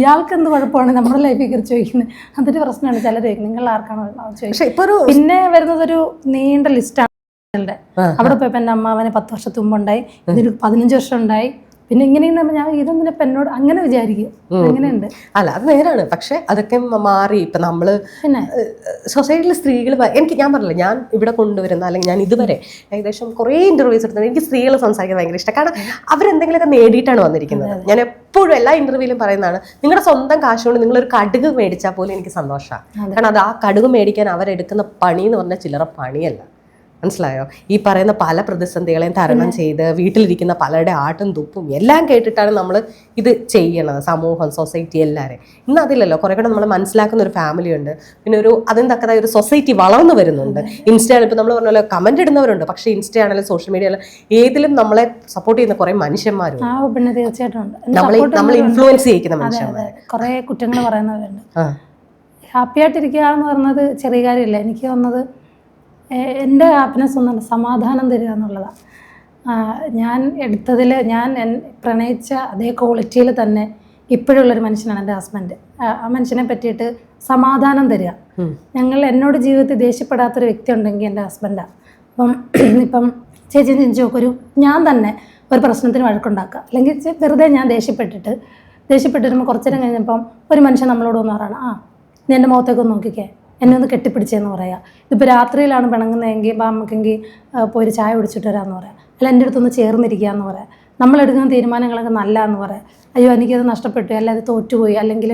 ഇയാൾക്ക് എന്ത് കുഴപ്പമാണ് നമ്മുടെ ലൈഫിൽ കയറി ചോദിക്കുന്നത്? അതൊരു പ്രശ്നമാണ്. ചിലർ നിങ്ങൾ ആർക്കാണ് ചോദിക്കുന്നത് പിന്നെ വരുന്നത് ഒരു നീണ്ട ലിസ്റ്റാണ് ആ. അവിടെ പോയപ്പോൾ എന്റെ അമ്മാവനെ പത്ത് വർഷത്തെ മുമ്പുണ്ടായി ഇതൊരു പതിനഞ്ച് വർഷം ഉണ്ടായി. പിന്നെ ഇങ്ങനെ ഇങ്ങനെ ഞാൻ ഇതൊന്നും ഇപ്പം എന്നോട് അങ്ങനെ വിചാരിക്കും. അങ്ങനെയുണ്ട്. അല്ല അത് നേരാണ്. പക്ഷെ അതൊക്കെ മാറി. ഇപ്പൊ നമ്മൾ പിന്നെ? സൊസൈറ്റിയിലെ സ്ത്രീകൾ എനിക്ക് ഞാൻ പറഞ്ഞില്ല ഞാൻ ഇവിടെ കൊണ്ടുവരുന്ന അല്ലെങ്കിൽ ഞാൻ ഇതുവരെ ഏകദേശം കുറേ ഇന്റർവ്യൂസ് എടുത്തത് എനിക്ക് സ്ത്രീകൾ സംസാരിക്കാൻ ഭയങ്കര ഇഷ്ടം. കാരണം അവരെന്തെങ്കിലുമൊക്കെ നേടിയിട്ടാണ് വന്നിരിക്കുന്നത്. ഞാൻ എപ്പോഴും എല്ലാ ഇന്റർവ്യൂവിലും പറയുന്നതാണ് നിങ്ങളുടെ സ്വന്തം കാശ് കൊണ്ട് നിങ്ങളൊരു കടുക് മേടിച്ചാൽ പോലും എനിക്ക് സന്തോഷമാണ് കാരണം അത് ആ കടുക് മേടിക്കാൻ അവരെടുക്കുന്ന പണി എന്ന് പറഞ്ഞാൽ ചില്ലറ പണിയല്ല. മനസ്സിലായോ? ഈ പറയുന്ന പല പ്രതിസന്ധികളെയും തരണം ചെയ്ത് വീട്ടിലിരിക്കുന്ന പലരുടെ ആട്ടും തുപ്പും എല്ലാം കേട്ടിട്ടാണ് നമ്മൾ ഇത് ചെയ്യണത് സമൂഹം സൊസൈറ്റി എല്ലാവരും ഇന്ന് അതില്ലല്ലോ. കുറെ കൂടെ നമ്മൾ മനസ്സിലാക്കുന്ന ഒരു ഫാമിലി ഉണ്ട്. പിന്നെ ഒരു അതിന് തക്കതായ ഒരു സൊസൈറ്റി വളർന്നു വരുന്നുണ്ട്. ഇൻസ്റ്റയാണ് ഇപ്പോൾ നമ്മൾ പറഞ്ഞ പോലെ കമന്റ് ഇടുന്നവരുണ്ട്. പക്ഷേ ഇൻസ്റ്റ ആണെങ്കിലും സോഷ്യൽ മീഡിയ ഏതിലും നമ്മളെ സപ്പോർട്ട് ചെയ്യുന്ന കുറേ മനുഷ്യന്മാരും തീർച്ചയായിട്ടും നമ്മൾ ഇൻഫ്ലുവൻസ് ചെയ്യിക്കുന്ന മനുഷ്യന്മാർ കുറേ കുറ്റങ്ങൾ പറയുന്നവരുണ്ട്. ആ. ഹാപ്പി ആയിട്ടിരിക്കുക എന്ന് പറഞ്ഞത് ചെറിയ കാര്യമില്ല. എനിക്ക് വന്നത് എന്റെ ഹാപ്പിനെസ് ഒന്നല്ല സമാധാനം തരിക എന്നുള്ളതാണ് ഞാൻ എടുത്തതിൽ ഞാൻ പ്രണയിച്ച അതേ ക്വാളിറ്റിയിൽ തന്നെ ഇപ്പോഴുള്ളൊരു മനുഷ്യനാണ് എന്റെ ഹസ്ബൻഡ് ആ മനുഷ്യനെ പറ്റിയിട്ട് സമാധാനം തരിക. ഞങ്ങൾ എന്നോട് ജീവിതത്തിൽ ദേഷ്യപ്പെടാത്തൊരു വ്യക്തി ഉണ്ടെങ്കിൽ എന്റെ ഹസ്ബൻഡാണ് അപ്പം *clears throat* ഇപ്പം ചേച്ചി ചിന്തിച്ച് നോക്കൊരു ഞാൻ തന്നെ ഒരു പ്രശ്നത്തിന് വഴക്കുണ്ടാക്കുക. അല്ലെങ്കിൽ വെറുതെ ഞാൻ ദേഷ്യപ്പെട്ടിട്ട് ദേഷ്യപ്പെട്ടിരുമ്പോൾ കുറച്ചു നേരം കഴിഞ്ഞപ്പം ഒരു മനുഷ്യൻ നമ്മളോട് ഒന്ന് പറയണം ആ നീ എന്റെ മുഖത്തേക്ക് നോക്കിക്കേ എന്നെ ഒന്ന് കെട്ടിപ്പിടിച്ചെന്ന് പറയാം. ഇതിപ്പോൾ രാത്രിയിലാണ് പിണങ്ങുന്നതെങ്കിൽ അപ്പം നമുക്കെങ്കിൽ പോയി ഒരു ചായ കുടിച്ചിട്ട് വരാമെന്ന് പറയാം. അല്ല എന്റെ അടുത്തൊന്ന് ചേർന്നിരിക്കുക എന്ന് പറയാം. നമ്മളെടുക്കുന്ന തീരുമാനങ്ങളൊക്കെ നല്ലതെന്ന് പറയാം. അയ്യോ എനിക്കത് നഷ്ടപ്പെട്ടു അല്ല അത് തോറ്റുപോയി അല്ലെങ്കിൽ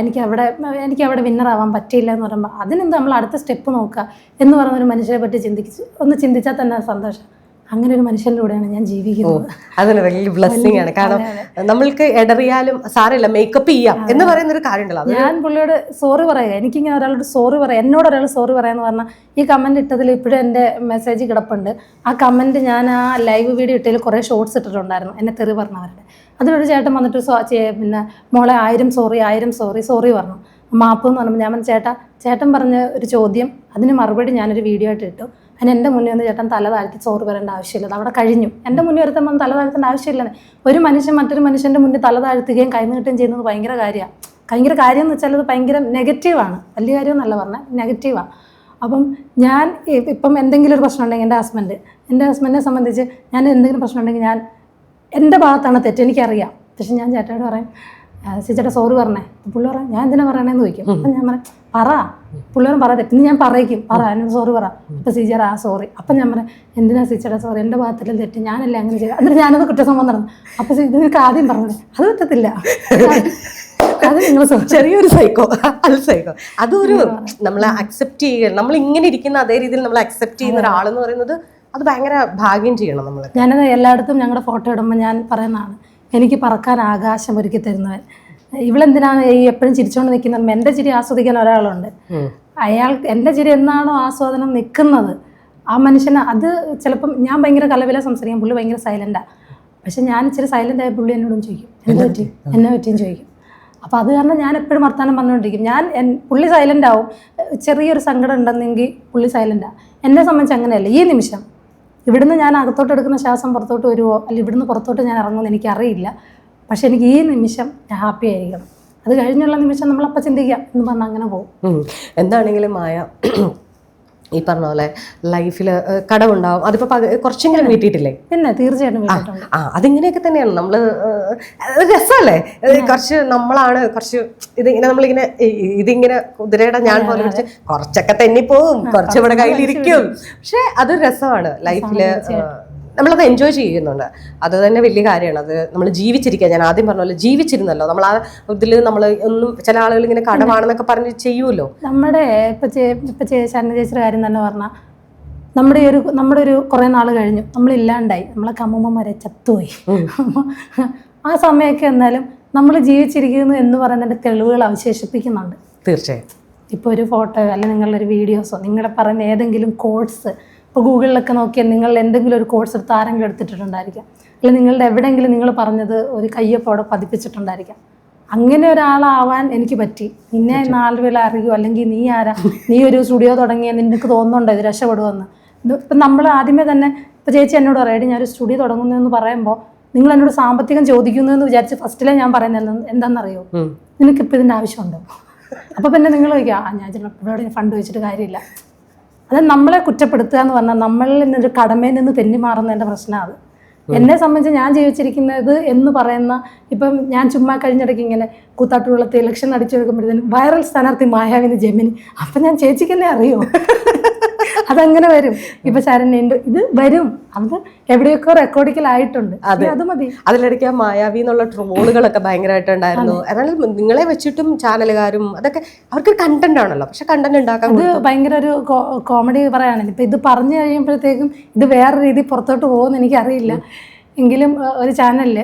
എനിക്ക് അവിടെ എനിക്ക് അവിടെ വിന്നറാവാൻ പറ്റിയില്ല എന്ന് പറയുമ്പോൾ അതിനെന്താ നമ്മൾ അടുത്ത സ്റ്റെപ്പ് നോക്കുക എന്ന് പറയുന്ന ഒരു മനുഷ്യരെ പറ്റി ചിന്തിച്ച് ഒന്ന് ചിന്തിച്ചാൽ തന്നെ സന്തോഷം. അങ്ങനെ ഒരു മനുഷ്യനിലൂടെയാണ് ഞാൻ ജീവിക്കുന്നത്. അതൊരു വലിയ ബ്ലെസ്സിങ് ആണ്. കാരണം നമ്മൾക്ക് ഇടറിയാലും സാരമില്ല മേക്കപ്പ് ചെയ്യാം എന്ന് പറയുന്ന ഒരു കാര്യമുണ്ടല്ലോ. ഞാൻ പുള്ളിയോട് സോറി പറയുക എനിക്കിങ്ങനെ ഒരാളോട് സോറി പറയാം. എന്നോട് ഒരാൾ സോറി പറയാന്ന് പറഞ്ഞാൽ ഈ കമന്റ് ഇട്ടതിൽ ഇപ്പോഴും എന്റെ മെസ്സേജ് കിടപ്പുണ്ട്. ആ കമന്റ് ഞാൻ ആ ലൈവ് വീഡിയോ ഇട്ടതിൽ കുറേ ഷോർട്സ് ഇട്ടിട്ടുണ്ടായിരുന്നു എന്നെ തെറി പറഞ്ഞവരുടെ. അതിലൊരു ചേട്ടൻ വന്നിട്ട് പിന്നെ മോളെ ആയിരം സോറി ആയിരം സോറി സോറി പറഞ്ഞു. മാപ്പ് എന്ന് പറയുമ്പോൾ ഞാൻ പറഞ്ഞു ചേട്ടാ ചേട്ടൻ പറഞ്ഞ ഒരു ചോദ്യം അതിന് മറുപടി ഞാനൊരു വീഡിയോ ആയിട്ട് ഇട്ടു. അതിന് എന്റെ മുന്നിൽ വന്ന് ചേട്ടൻ തല താഴ്ത്തി ചോറ് വരേണ്ട ആവശ്യമില്ല. അവിടെ കഴിഞ്ഞു. എന്റെ മുന്നിൽ ഒരുത്തം തല താഴ്ത്തേണ്ട ആവശ്യമില്ലെന്ന്. ഒരു മനുഷ്യൻ മറ്റൊരു മനുഷ്യന്റെ മുന്നിൽ തല താഴ്ത്തുകയും കൈനീട്ടുകയും ചെയ്യുന്നത് ഭയങ്കര കാര്യമാണ്. ഭയങ്കര കാര്യം എന്ന് വെച്ചാൽ അത് ഭയങ്കര നെഗറ്റീവാണ് വലിയ കാര്യം എന്നല്ല പറഞ്ഞാൽ നെഗറ്റീവാണ് അപ്പം ഞാൻ ഇപ്പം എന്തെങ്കിലും ഒരു പ്രശ്നം ഉണ്ടെങ്കിൽ എന്റെ ഹസ്ബൻഡ് എന്റെ ഹസ്ബൻഡിനെ സംബന്ധിച്ച് ഞാൻ എന്തെങ്കിലും പ്രശ്നം ഉണ്ടെങ്കിൽ ഞാൻ എന്റെ ഭാഗത്താണ് തെറ്റ്. എനിക്കറിയാം. പക്ഷെ ഞാൻ ചേട്ടനോട് പറയും ചേട്ടാ സോറി പറഞ്ഞേ. പുള്ളി പറയാം ഞാൻ എന്തിനാ പറയണേന്ന് ചോദിക്കും. അപ്പം ഞാൻ പറയാം പറ. പുള്ളിയോരും പറ തെറ്റിന് ഞാൻ പറയിക്കും. പറ എന്നോട് സോറി പറ. അപ്പം സീച്ചർ ആ സോറി അപ്പം ഞാൻ പറയാം എന്തിനാ സീച്ചേട്ടാ സോറി എന്റെ ഭാഗത്തിലും തെറ്റ് ഞാനല്ലേ അങ്ങനെ ചെയ്തത് എന്നിട്ട് ഞാനത് കുറ്റസമ്മതം നടന്നു. അപ്പം ഇത് നിനക്ക് ആദ്യം പറഞ്ഞത് അത് പറ്റത്തില്ല. അത് നിങ്ങൾ *laughs* ചെറിയൊരു സൈക്കോ അത് സൈക്കോ അതൊരു നമ്മൾ അക്സെപ്റ്റ് ചെയ്യുക നമ്മൾ ഇങ്ങനെ ഇരിക്കുന്ന അതേ രീതിയിൽ നമ്മൾ അക്സെപ്റ്റ് ചെയ്യുന്ന ഒരാളെന്ന് പറയുന്നത് അത് ഭയങ്കര ഭാഗ്യം ചെയ്യണം നമ്മൾ ഞാനത് എല്ലായിടത്തും ഞങ്ങളുടെ ഫോട്ടോ ഇടുമ്പോൾ ഞാൻ പറയുന്നതാണ്. എനിക്ക് പറക്കാൻ ആകാശം ഒരുക്കി തരുന്നവൻ. ഇവളെന്തിനാണ് ഈ എപ്പോഴും ചിരിച്ചുകൊണ്ട് നിൽക്കുന്നത്? എന്റെ ചിരി ആസ്വദിക്കാൻ ഒരാളുണ്ട്. അയാൾ എന്റെ ചിരി എന്നാണോ ആസ്വാദനം നിൽക്കുന്നത്? ആ മനുഷ്യന് അത് ചിലപ്പം ഞാൻ ഭയങ്കര കലവില സംസാരിക്കും. പുള്ളി ഭയങ്കര സൈലന്റാണ് പക്ഷെ ഞാൻ ഇച്ചിരി സൈലന്റ് ആയ പുള്ളി എന്നോടും ചോദിക്കും. എന്നെ പറ്റി? എന്നെ പറ്റിയും ചോദിക്കും. അപ്പോൾ അത് കാരണം ഞാൻ എപ്പോഴും വർത്തമാനം പറഞ്ഞുകൊണ്ടിരിക്കും ഞാൻ പുള്ളി സൈലന്റ് ആവും. ചെറിയൊരു സങ്കടം ഉണ്ടെന്നെങ്കിൽ പുള്ളി സൈലന്റാണ് എന്നെ സംബന്ധിച്ച് അങ്ങനെയല്ല. ഈ നിമിഷം ഇവിടുന്ന് ഞാൻ അകത്തോട്ട് എടുക്കുന്ന ശ്വാസം പുറത്തോട്ട് വരുമോ അല്ലെങ്കിൽ ഇവിടുന്ന് പുറത്തോട്ട് ഞാൻ ഇറങ്ങുമെന്ന് എനിക്കറിയില്ല. പക്ഷെ എനിക്ക് ഈ നിമിഷം ഞാൻ ഹാപ്പി ആയിരിക്കണം. അത് കഴിഞ്ഞുള്ള നിമിഷം നമ്മളപ്പം ചിന്തിക്കാം എന്ന് പറഞ്ഞാൽ അങ്ങനെ പോകും. എന്താണെങ്കിലും മായ ഈ പറഞ്ഞ പോലെ ലൈഫിൽ കടമുണ്ടാവും അതിപ്പോൾ പക- കുറച്ചെങ്കിലും വീട്ടിയിട്ടില്ലേ പിന്നെ തീർച്ചയായിട്ടും ആ അതിങ്ങനെയൊക്കെ തന്നെയാണ്. നമ്മൾ രസമല്ലേ കുറച്ച് നമ്മളാണ് കുറച്ച് ഇതിങ്ങനെ നമ്മളിങ്ങനെ ഇതിങ്ങനെ കുതിരയുടെ ഞാൻ പോലെ കുറച്ചൊക്കെ കുറച്ചൊക്കെ തെന്നിപ്പോവും. കുറച്ച് ഇവിടെ കയ്യിലിരിക്കും. പക്ഷേ അത് രസമാണ് ലൈഫിൽ നമ്മളത് എൻജോയ് ചെയ്യുന്നുണ്ട്. അത് തന്നെ വലിയ കാര്യമാണ്. അത് നമ്മൾ ജീവിച്ചിരിക്കുക ഞാൻ ആദ്യം പറഞ്ഞ പോലെ ജീവിച്ചിരുന്നല്ലോ. നമ്മൾ ആ ഇതിൽ നമ്മൾ ഒന്നും ചില ആളുകൾ ഇങ്ങനെ കടമാണെന്നൊക്കെ പറഞ്ഞ് ചെയ്യുമല്ലോ നമ്മുടെ ഇപ്പൊ ഇപ്പൊ ശരണ ചേച്ചിയുടെ കാര്യം തന്നെ പറഞ്ഞാൽ നമ്മുടെ ഒരു നമ്മുടെ ഒരു കുറേ നാൾ കഴിഞ്ഞു. നമ്മളില്ലാണ്ടായി നമ്മളെ കമ്മമ്മമാരെ ചത്തുപോയി. ആ സമയമൊക്കെ എന്നാലും നമ്മൾ ജീവിച്ചിരിക്കുന്നു എന്ന് പറയുന്നതിന്റെ തെളിവുകൾ അവശേഷിപ്പിക്കുന്നുണ്ട്. തീർച്ചയായും. ഇപ്പോൾ ഒരു ഫോട്ടോ അല്ലെങ്കിൽ നിങ്ങളുടെ ഒരു വീഡിയോസോ നിങ്ങളുടെ പറയുന്ന ഏതെങ്കിലും കോഴ്സ് ഇപ്പോൾ ഗൂഗിളിലൊക്കെ നോക്കിയാൽ നിങ്ങൾ എന്തെങ്കിലും ഒരു കോഴ്സ് എടുത്ത് ആരെങ്കിലും എടുത്തിട്ടുണ്ടായിരിക്കാം അല്ലെങ്കിൽ നിങ്ങളുടെ എവിടെയെങ്കിലും നിങ്ങൾ പറഞ്ഞത് ഒരു കയ്യൊപ്പം അവിടെ പതിപ്പിച്ചിട്ടുണ്ടായിരിക്കാം. അങ്ങനെ ഒരാളാവാൻ എനിക്ക് പറ്റി. നിന്നെ നാളുകൾ അറിയൂ? അല്ലെങ്കിൽ നീ ആരാ? നീ ഒരു സ്റ്റുഡിയോ തുടങ്ങിയ നിനക്ക് തോന്നുന്നുണ്ടോ ഇത് രക്ഷപ്പെടുമെന്ന് ഇപ്പം നമ്മൾ ആദ്യമേ തന്നെ ഇപ്പോൾ ചേച്ചി എന്നോട് പറയടി ഞാനൊരു സ്റ്റുഡിയോ തുടങ്ങുന്നു എന്ന് പറയുമ്പോൾ നിങ്ങൾ എന്നോട് സാമ്പത്തികം ചോദിക്കുന്നു എന്ന് വിചാരിച്ച് ഫസ്റ്റിലെ ഞാൻ പറയുന്നത് എന്താണെന്നറിയോ. നിനക്കിപ്പോൾ ഇതിന്റെ ആവശ്യമുണ്ടോ? അപ്പോൾ പിന്നെ നിങ്ങൾ ചോദിക്കുക ആ ഞാൻ ചിലപ്പോൾ ഇവിടെ ഫണ്ട് വെച്ചിട്ട് കാര്യമില്ല. അത് നമ്മളെ കുറ്റപ്പെടുത്തുക എന്ന് പറഞ്ഞാൽ നമ്മളിൽ നിന്നൊരു കടമയിൽ നിന്ന് തെന്നി മാറുന്നതിന്റെ പ്രശ്നമാണ് എന്നെ സംബന്ധിച്ച് ഞാൻ ജീവിച്ചിരിക്കുന്നത് എന്ന് പറയുന്ന ഇപ്പം ഞാൻ ചുമ്മാ കഴിഞ്ഞിടയ്ക്ക് ഇങ്ങനെ കൂത്താട്ടുകുളത്ത് ഇലക്ഷൻ അടിച്ചു കൊടുക്കുമ്പോഴത്തേനും വൈറൽ സ്ഥാനാർത്ഥി മായാവിന് ജമിനി. അപ്പം ഞാൻ ചേച്ചിക്കെന്നെ അറിയോ? അതങ്ങനെ വരും. ഇപ്പൊ ശരണ്യന്റെ ഇത് വരും. അത് എവിടെയൊക്കെ റെക്കോർഡിക്കലായിട്ടുണ്ട്. ആയിട്ടുണ്ട് അത്. മതി. അതിലിടയ്ക്ക് ആ മായാവി എന്നുള്ള ട്രോളുകളൊക്കെ ഭയങ്കരമായിട്ടുണ്ടായിരുന്നു എന്നാലും നിങ്ങളെ വെച്ചിട്ടും ചാനലുകാരും അതൊക്കെ അവർക്ക് കണ്ടന്റ് ആണല്ലോ. പക്ഷെ കണ്ടന്റ് ഉണ്ടാക്കാൻ ഇത് ഭയങ്കര ഒരു കോമഡി പറയുകയാണെങ്കിൽ ഇപ്പൊ ഇത് പറഞ്ഞു കഴിയുമ്പോഴത്തേക്കും ഇത് വേറെ രീതി പുറത്തോട്ട് പോകുമെന്ന് എനിക്കറിയില്ല. എങ്കിലും ഒരു ചാനലിൽ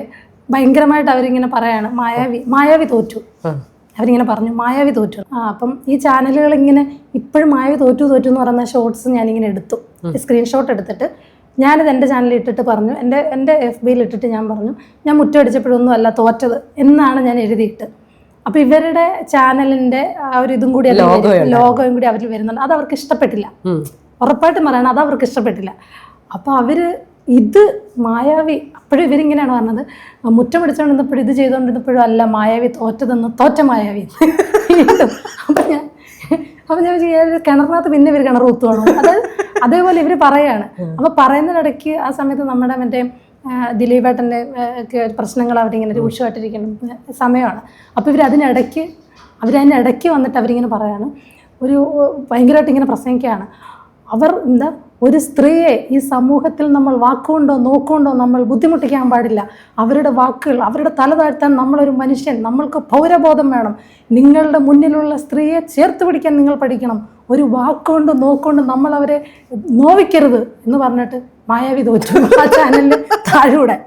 ഭയങ്കരമായിട്ട് അവരിങ്ങനെ പറയാണ് മായാവി മായാവി തോറ്റു. അവരിങ്ങനെ പറഞ്ഞു മായാവി തോറ്റു. ആ അപ്പം ഈ ചാനലുകൾ ഇങ്ങനെ ഇപ്പോഴും മായാവി തോറ്റു തോറ്റു എന്ന് പറയുന്ന ഷോർട്സ് ഞാനിങ്ങനെ എടുത്തു. സ്ക്രീൻഷോട്ട് എടുത്തിട്ട് ഞാനിത് എന്റെ ചാനലിൽ ഇട്ടിട്ട് പറഞ്ഞു എന്റെ എന്റെ എഫ് ബിയിൽ ഇട്ടിട്ട് ഞാൻ പറഞ്ഞു ഞാൻ മുറ്റടിച്ചപ്പോഴൊന്നും അല്ല തോറ്റത് എന്നാണ് ഞാൻ എഴുതിയിട്ട്. അപ്പോൾ ഇവരുടെ ചാനലിന്റെ ആ ഒരു ഇതും കൂടി ലോകവും ലോഗോയും കൂടി അവർ വരുന്നുണ്ട്. അത് അവർക്ക് ഇഷ്ടപ്പെട്ടില്ല. ഉറപ്പായിട്ടും പറയണം അത് അവർക്ക് ഇഷ്ടപ്പെട്ടില്ല. അപ്പോൾ അവർ ഇത് മായാവി അപ്പോഴും ഇവരിങ്ങനെയാണ് പറഞ്ഞത്. മുറ്റം പിടിച്ചുകൊണ്ടിരുന്നപ്പോഴും ഇത് ചെയ്തുകൊണ്ടിരുന്നപ്പോഴും അല്ല മായാവി തോറ്റതെന്ന് തോറ്റ മായാവി. അപ്പം ഞാൻ അപ്പം ഞാൻ വിചാരിച്ചു, "ഏത് കിണറിനകത്ത് പിന്നെ ഇവർ കിണർ കുത്തുവാണോ? അതായത് അതേപോലെ ഇവർ പറയാണ്. അപ്പൊ പറയുന്നതിനിടയ്ക്ക് ആ സമയത്ത് നമ്മുടെ മറ്റേ ദിലീപേട്ടന്റെ ഒക്കെ പ്രശ്നങ്ങൾ അവരിങ്ങനെ രൂക്ഷമായിട്ടിരിക്കുന്ന സമയമാണ്. അപ്പോൾ ഇവർ അതിനിടയ്ക്ക് അവരതിനിടയ്ക്ക് വന്നിട്ട് അവരിങ്ങനെ പറയാണ്. ഒരു ഭയങ്കരമായിട്ട് ഇങ്ങനെ പ്രസംഗിക്കുകയാണ്. അവർ എന്താ ഒരു സ്ത്രീയെ ഈ സമൂഹത്തിൽ നമ്മൾ വാക്കുകൊണ്ടോ നോക്കുകൊണ്ടോ നമ്മൾ ബുദ്ധിമുട്ടിക്കാൻ പാടില്ല. അവരുടെ വാക്കുകൾ അവരുടെ തല താഴ്ത്താൻ നമ്മളൊരു മനുഷ്യൻ നമ്മൾക്ക് പൗരബോധം വേണം. നിങ്ങളുടെ മുന്നിലുള്ള സ്ത്രീയെ ചേർത്ത് പിടിക്കാൻ നിങ്ങൾ പഠിക്കണം. ഒരു വാക്കുകൊണ്ട് നോക്കുകൊണ്ട് നമ്മൾ അവരെ നോവിക്കരുത് എന്ന് പറഞ്ഞിട്ട് മായാവി തോറ്റു ആ ചാനലിൽ താഴൂടെ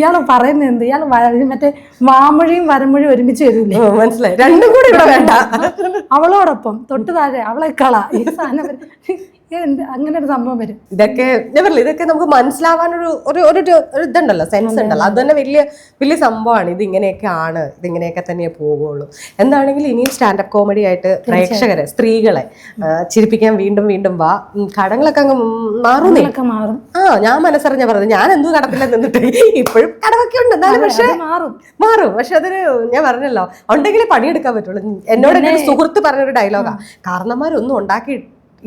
ഇയാൾ പറയുന്നത് എന്ത്? ഇയാൾ മറ്റേ വാമൊഴിയും വരമൊഴിയും ഒരുമിച്ച് വരില്ലേ ഓ, മനസ്സിലായി. രണ്ടും കൂടി ഇവിടെ വേണ്ട. അവളോടൊപ്പം തൊട്ട് താഴെ അവളെ കള. ഈ സാധനം. എന്ത് അങ്ങനെ ഒരു സംഭവം വരും. ഇതൊക്കെ ഞാൻ പറഞ്ഞില്ല ഇതൊക്കെ നമുക്ക് മനസ്സിലാവാൻ ഒരു ഒരു ഒരു ഇതുണ്ടല്ലോ സെൻസ് ഉണ്ടല്ലോ. അത്. തന്നെ വലിയ വലിയ സംഭവമാണ്. ഇത് ഇങ്ങനെയൊക്കെ ആണ് ഇത് ഇങ്ങനെയൊക്കെ തന്നെ പോവുള്ളൂ എന്താണെങ്കിലും ഇനിയും സ്റ്റാൻഡപ്പ് കോമഡി ആയിട്ട് പ്രേക്ഷകരെ സ്ത്രീകളെ ചിരിപ്പിക്കാൻ വീണ്ടും വീണ്ടും വാ. കടങ്ങളൊക്കെ അങ്ങ് മാറും. ആ ഞാൻ മനസ്സറിഞ്ഞ പറഞ്ഞത് ഞാൻ എന്തോ കടത്തില്ല നിന്നിട്ട് ഇപ്പോഴും കടമൊക്കെ ഉണ്ട് എന്നാലും പക്ഷെ മാറും. മാറും. പക്ഷെ അതൊരു ഞാൻ പറഞ്ഞല്ലോ ഉണ്ടെങ്കിലേ പണിയെടുക്കാൻ പറ്റുള്ളൂ. എന്നോട് എന്റെ സുഹൃത്ത് പറഞ്ഞൊരു ഡയലോഗാ കാരണന്മാരൊന്നും ഉണ്ടാക്കി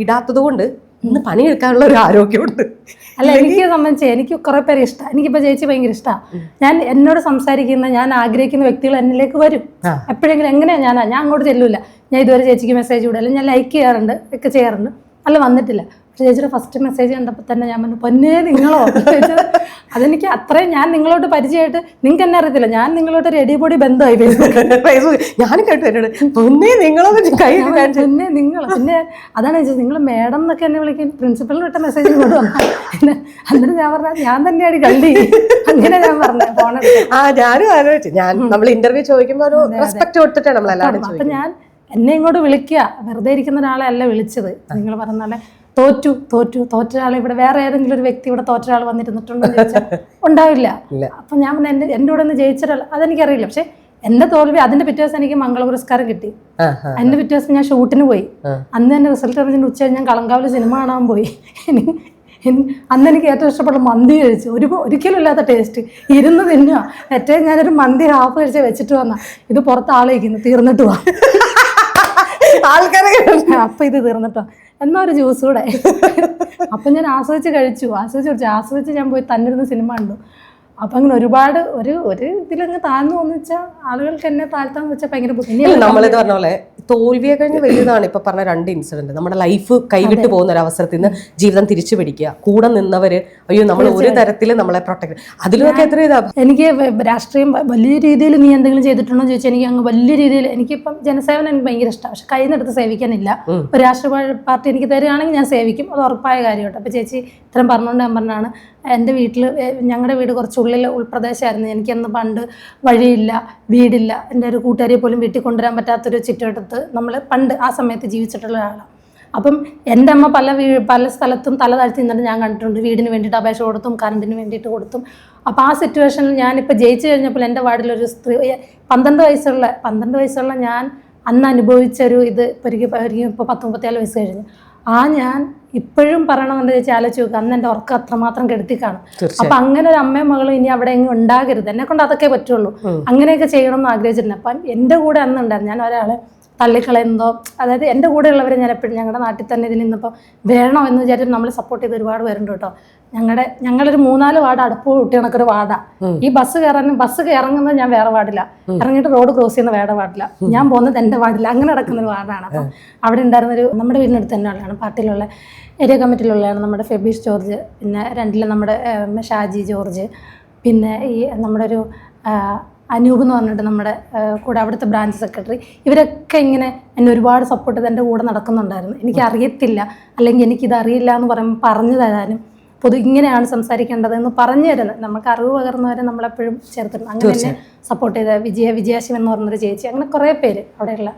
ഇടാത്തത് കൊണ്ട് ഇന്ന് പണിയെടുക്കാനുള്ള ഒരു ആരോഗ്യമുണ്ട്. അല്ല എനിക്ക് സംബന്ധിച്ച് എനിക്ക് കുറെ പേര് ഇഷ്ടം. എനിക്കിപ്പോ ചേച്ചി ഭയങ്കര ഇഷ്ടമാണ് ഞാൻ എന്നോട് സംസാരിക്കുന്ന ഞാൻ ആഗ്രഹിക്കുന്ന വ്യക്തികൾ എന്നിലേക്ക് വരും. എപ്പോഴെങ്കിലും എങ്ങനെയാ ഞാൻ ഞാൻ അങ്ങോട്ട് ചെല്ലൂല. ഞാൻ ഇതുവരെ ചേച്ചിക്ക് മെസ്സേജ് വിടല്ല ഞാൻ ലൈക്ക് ചെയ്യാറുണ്ട് ഒക്കെ ചെയ്യാറുണ്ട്. അല്ല വന്നിട്ടില്ല. പക്ഷെ ചേച്ചിയുടെ ഫസ്റ്റ് മെസ്സേജ് കണ്ടപ്പോൾ തന്നെ ഞാൻ പറഞ്ഞു പൊന്നേ നിങ്ങളോ? അതെനിക്ക് അത്രയും ഞാൻ നിങ്ങളോട് പരിചയമായിട്ട് നിങ്ങൾക്ക് എന്നെ അറിയത്തില്ല. ഞാൻ നിങ്ങളോട്ട് ഒരു എടിപൊടി ബന്ധമായി ഞാൻ ഞാനും കേട്ടു എന്നോട് പൊന്നേ നിങ്ങളോ കൈ പിന്നെ നിങ്ങൾ പിന്നെ അതാണ് ചേച്ചി നിങ്ങൾ മേഡം എന്നൊക്കെ എന്നെ വിളിക്കും. പ്രിൻസിപ്പലിന് വിട്ട മെസ്സേജ് കൊണ്ട് വന്നു. എന്നിട്ട് ഞാൻ പറഞ്ഞ ഞാൻ തന്നെയാണ് കണ്ടി അങ്ങനെ ഞാൻ പറഞ്ഞു ഫോണെടുത്ത് ആ ഞാനും ആലോചിച്ചു. ഞാൻ നമ്മൾ ഇന്റർവ്യൂ ചോദിക്കുമ്പോൾ ഒരു റെസ്പെക്ട് കൊടുത്തിട്ടാണ് അപ്പൊ ചോദിക്കുന്നത്. ഞാൻ എന്നെ ഇങ്ങോട്ട് വിളിക്കുക. വെറുതെ ഇരിക്കുന്ന ഒരാളെ അല്ല വിളിച്ചത്. നിങ്ങൾ പറഞ്ഞ പോലെ തോറ്റു തോറ്റു. തോറ്റൊരാൾ ഇവിടെ വേറെ ഏതെങ്കിലും ഒരു വ്യക്തി ഇവിടെ തോറ്റൊരാൾ വന്നിരുന്നിട്ടുണ്ടോ ചോദിച്ചാൽ ഉണ്ടാവില്ല. അപ്പം ഞാൻ എന്റെ എന്റെ കൂടെ ഒന്ന് ജയിച്ചൊരാൾ അതെനിക്കറിയില്ല. പക്ഷെ എന്റെ തോൽവി അതിന്റെ പിറ്റേ ദിവസം എനിക്ക് മംഗള പുരസ്കാരം കിട്ടി. അതിന്റെ പിറ്റേ ദിവസം ഞാൻ ഷൂട്ടിന് പോയി. അന്ന് തന്നെ റിസൾട്ട് അറിഞ്ഞിട്ട് ഉച്ച ഞാൻ കളങ്കാവിലെ സിനിമ കാണാൻ പോയി. അന്ന് എനിക്ക് ഏറ്റവും ഇഷ്ടപ്പെട്ട മന്തി കഴിച്ചു. ഒരു ഒരിക്കലും ഇല്ലാത്ത ടേസ്റ്റ് ഇരുന്ന് തിന്നുക ഏറ്റവും ഞാനൊരു മന്തി ഹാഫ് കഴിച്ച് വെച്ചിട്ട് വന്ന. ഇത് പുറത്ത് ആളേക്കുന്നു തീർന്നിട്ട് വാ. ആൾക്കാരെ അപ്പൊ ഇത് തീർന്നിട്ടോ എന്നാ ഒരു ജ്യൂസ് കൂടെ? *laughs* അപ്പൊ ഞാൻ ആസ്വദിച്ച് കഴിച്ചു. ആസ്വദിച്ച് കഴിച്ചു ആസ്വദിച്ച് ഞാൻ പോയി തന്നിരുന്ന സിനിമ കണ്ടു. അപ്പൊ അങ്ങനെ ഒരുപാട് ഒരു ഒരു ഇതിലങ്ങ് താഴ്ന്നു എന്ന് വെച്ചാൽ ആളുകൾക്ക് എന്നെ താഴ്ത്താന്ന് വെച്ചാൽ ഭയങ്കര ബുദ്ധിമുട്ട് നമ്മളിത് പറഞ്ഞ പോലെ തോൽവിയെ കഴിഞ്ഞ് വലിയതാണ് ഇപ്പൊ പറഞ്ഞ രണ്ട് ഇൻസിഡന്റ് നമ്മുടെ ലൈഫ് കൈവിട്ട് പോകുന്ന ഒരു അവസരത്തിൽ നിന്ന് ജീവിതം തിരിച്ചു പിടിക്കുക. കൂടെ നിന്നവര് അയ്യോ നമ്മൾ ഒരു തരത്തിൽ നമ്മളെ പ്രൊട്ടക്ട് അതിലൊക്കെ എത്ര ഇതാ? എനിക്ക് രാഷ്ട്രീയം വലിയ രീതിയിൽ നീ എന്തെങ്കിലും ചെയ്തിട്ടുണ്ടോ ചോദിച്ചാൽ എനിക്ക് അങ്ങ് വലിയ രീതിയിൽ എനിക്കിപ്പം ജനസേവനം എനിക്ക് ഭയങ്കര ഇഷ്ടമാണ് പക്ഷെ കയ്യിൽ നിന്നെടുത്ത് സേവിക്കാനില്ല ഒരു രാഷ്ട്രീയ പാർട്ടി എനിക്ക് തരികയാണെങ്കിൽ ഞാൻ സേവിക്കും. അത് ഉറപ്പായ കാര്യമായിട്ട് അപ്പൊ ചേച്ചി ഇത്രയും പറഞ്ഞുകൊണ്ട് ഞാൻ പറഞ്ഞാണ് എന്റെ വീട്ടിൽ ഞങ്ങളുടെ വീട് കുറച്ച് ഉള്ളിൽ ഉൾപ്രദേശമായിരുന്നു എനിക്കന്ന് പണ്ട് വഴിയില്ല വീടില്ല. എന്റെ ഒരു കൂട്ടുകാരിയെ പോലും വീട്ടിൽ കൊണ്ടുവരാൻ പറ്റാത്തൊരു ചുറ്റുവട്ടത്ത് നമ്മൾ പണ്ട് ആ സമയത്ത് ജീവിച്ചിട്ടുള്ള ഒരാളാണ്. അപ്പം എന്റെ അമ്മ പല വീ പല സ്ഥലത്തും തല താഴ്ത്തി നിന്നിട്ട് ഞാൻ കണ്ടിട്ടുണ്ട്. വീടിന് വേണ്ടിയിട്ട് അപേക്ഷ കൊടുത്തും കറണ്ടിന് വേണ്ടിയിട്ട് കൊടുത്തും. അപ്പോൾ ആ സിറ്റുവേഷനിൽ ഞാനിപ്പോൾ ജയിച്ചു കഴിഞ്ഞപ്പോൾ എന്റെ വാർഡിലൊരു സ്ത്രീ പന്ത്രണ്ട് വയസ്സുള്ള പന്ത്രണ്ട് വയസ്സുള്ള ഞാൻ അന്ന് അനുഭവിച്ചൊരു ഇത് ഇപ്പോൾ ഇപ്പോൾ പത്ത് മുപ്പത്തിയാൽ വയസ്സ് കഴിഞ്ഞു. ആ ഞാൻ ഇപ്പോഴും പറയണമെന്ന് ചോദിച്ചാൽ ആലോചിച്ച് നോക്കുക അന്ന് എന്റെ ഉറക്കം അത്രമാത്രം കെടുത്തി കാണും. അപ്പം അങ്ങനെ ഒരു അമ്മയും മകളും ഇനി അവിടെ എങ്ങും ഉണ്ടാകരുത്. എന്നെ കൊണ്ട് അതൊക്കെ പറ്റുള്ളൂ. അങ്ങനെയൊക്കെ ചെയ്യണം എന്ന് ആഗ്രഹിച്ചിട്ടുണ്ട്. അപ്പം എന്റെ കൂടെ അന്ന് ഉണ്ടായിരുന്നു. ഞാൻ ഒരാളെ തള്ളിക്കളയുന്നതോ അതായത് എന്റെ കൂടെയുള്ളവരെ ഞാൻ എപ്പോഴും ഞങ്ങളുടെ നാട്ടിൽ തന്നെ ഇതിൽ നിന്നിപ്പോൾ വേണോ എന്ന് വിചാരിച്ചിട്ട് നമ്മൾ സപ്പോർട്ട് ചെയ്ത് ഒരുപാട് പേരുണ്ട് കേട്ടോ. ഞങ്ങളുടെ ഞങ്ങളൊരു മൂന്നാൽ വാർഡ് അടുപ്പ് കൂട്ടി കണക്കൊരു വാർഡാ ഈ ബസ് കയറാൻ ബസ് ഇറങ്ങുന്നത് ഞാൻ വേറെ വാർഡില്ല ഇറങ്ങിയിട്ട് റോഡ് ക്രോസ് ചെയ്യുന്ന വേറെ വാർഡില്ല ഞാൻ പോകുന്നത് എന്റെ വാർഡില്ല അങ്ങനെ നടക്കുന്ന ഒരു വാർഡാണ് അപ്പം അവിടെ ഉണ്ടായിരുന്നൊരു നമ്മുടെ വീടിനടുത്ത് തന്നെ ഉള്ളതാണ് പാർട്ടിയിലുള്ള ഏരിയ കമ്മിറ്റിയിലുള്ളതാണ് നമ്മുടെ ഫെബീഷ് ജോർജ് പിന്നെ രണ്ടിലെ നമ്മുടെ ഷാജി ജോർജ് പിന്നെ ഈ നമ്മുടെ ഒരു അനൂപ് എന്ന് പറഞ്ഞിട്ട് നമ്മുടെ കൂടെ അവിടുത്തെ ബ്രാഞ്ച് സെക്രട്ടറി. ഇവരൊക്കെ ഇങ്ങനെ എന്നെ ഒരുപാട് സപ്പോർട്ട് എന്റെ കൂടെ നടക്കുന്നുണ്ടായിരുന്നു. എനിക്ക് അറിയത്തില്ല. അല്ലെങ്കിൽ എനിക്കിത് അറിയില്ല എന്ന് പറയുമ്പോൾ പറഞ്ഞു തരാനും പൊതു ഇങ്ങനെയാണ് സംസാരിക്കേണ്ടത് എന്ന് പറഞ്ഞു തരുന്നത്. നമുക്ക് അറിവ് പകർന്നവരെ നമ്മളെപ്പോഴും ചേർത്തിട്ടുണ്ട് അങ്ങനെ തന്നെ സപ്പോർട്ട് ചെയ്ത വിജയ വിജയാശിവൻ എന്ന് പറഞ്ഞൊരു ചേച്ചി അങ്ങനെ കുറേ പേര് അവിടെയുള്ള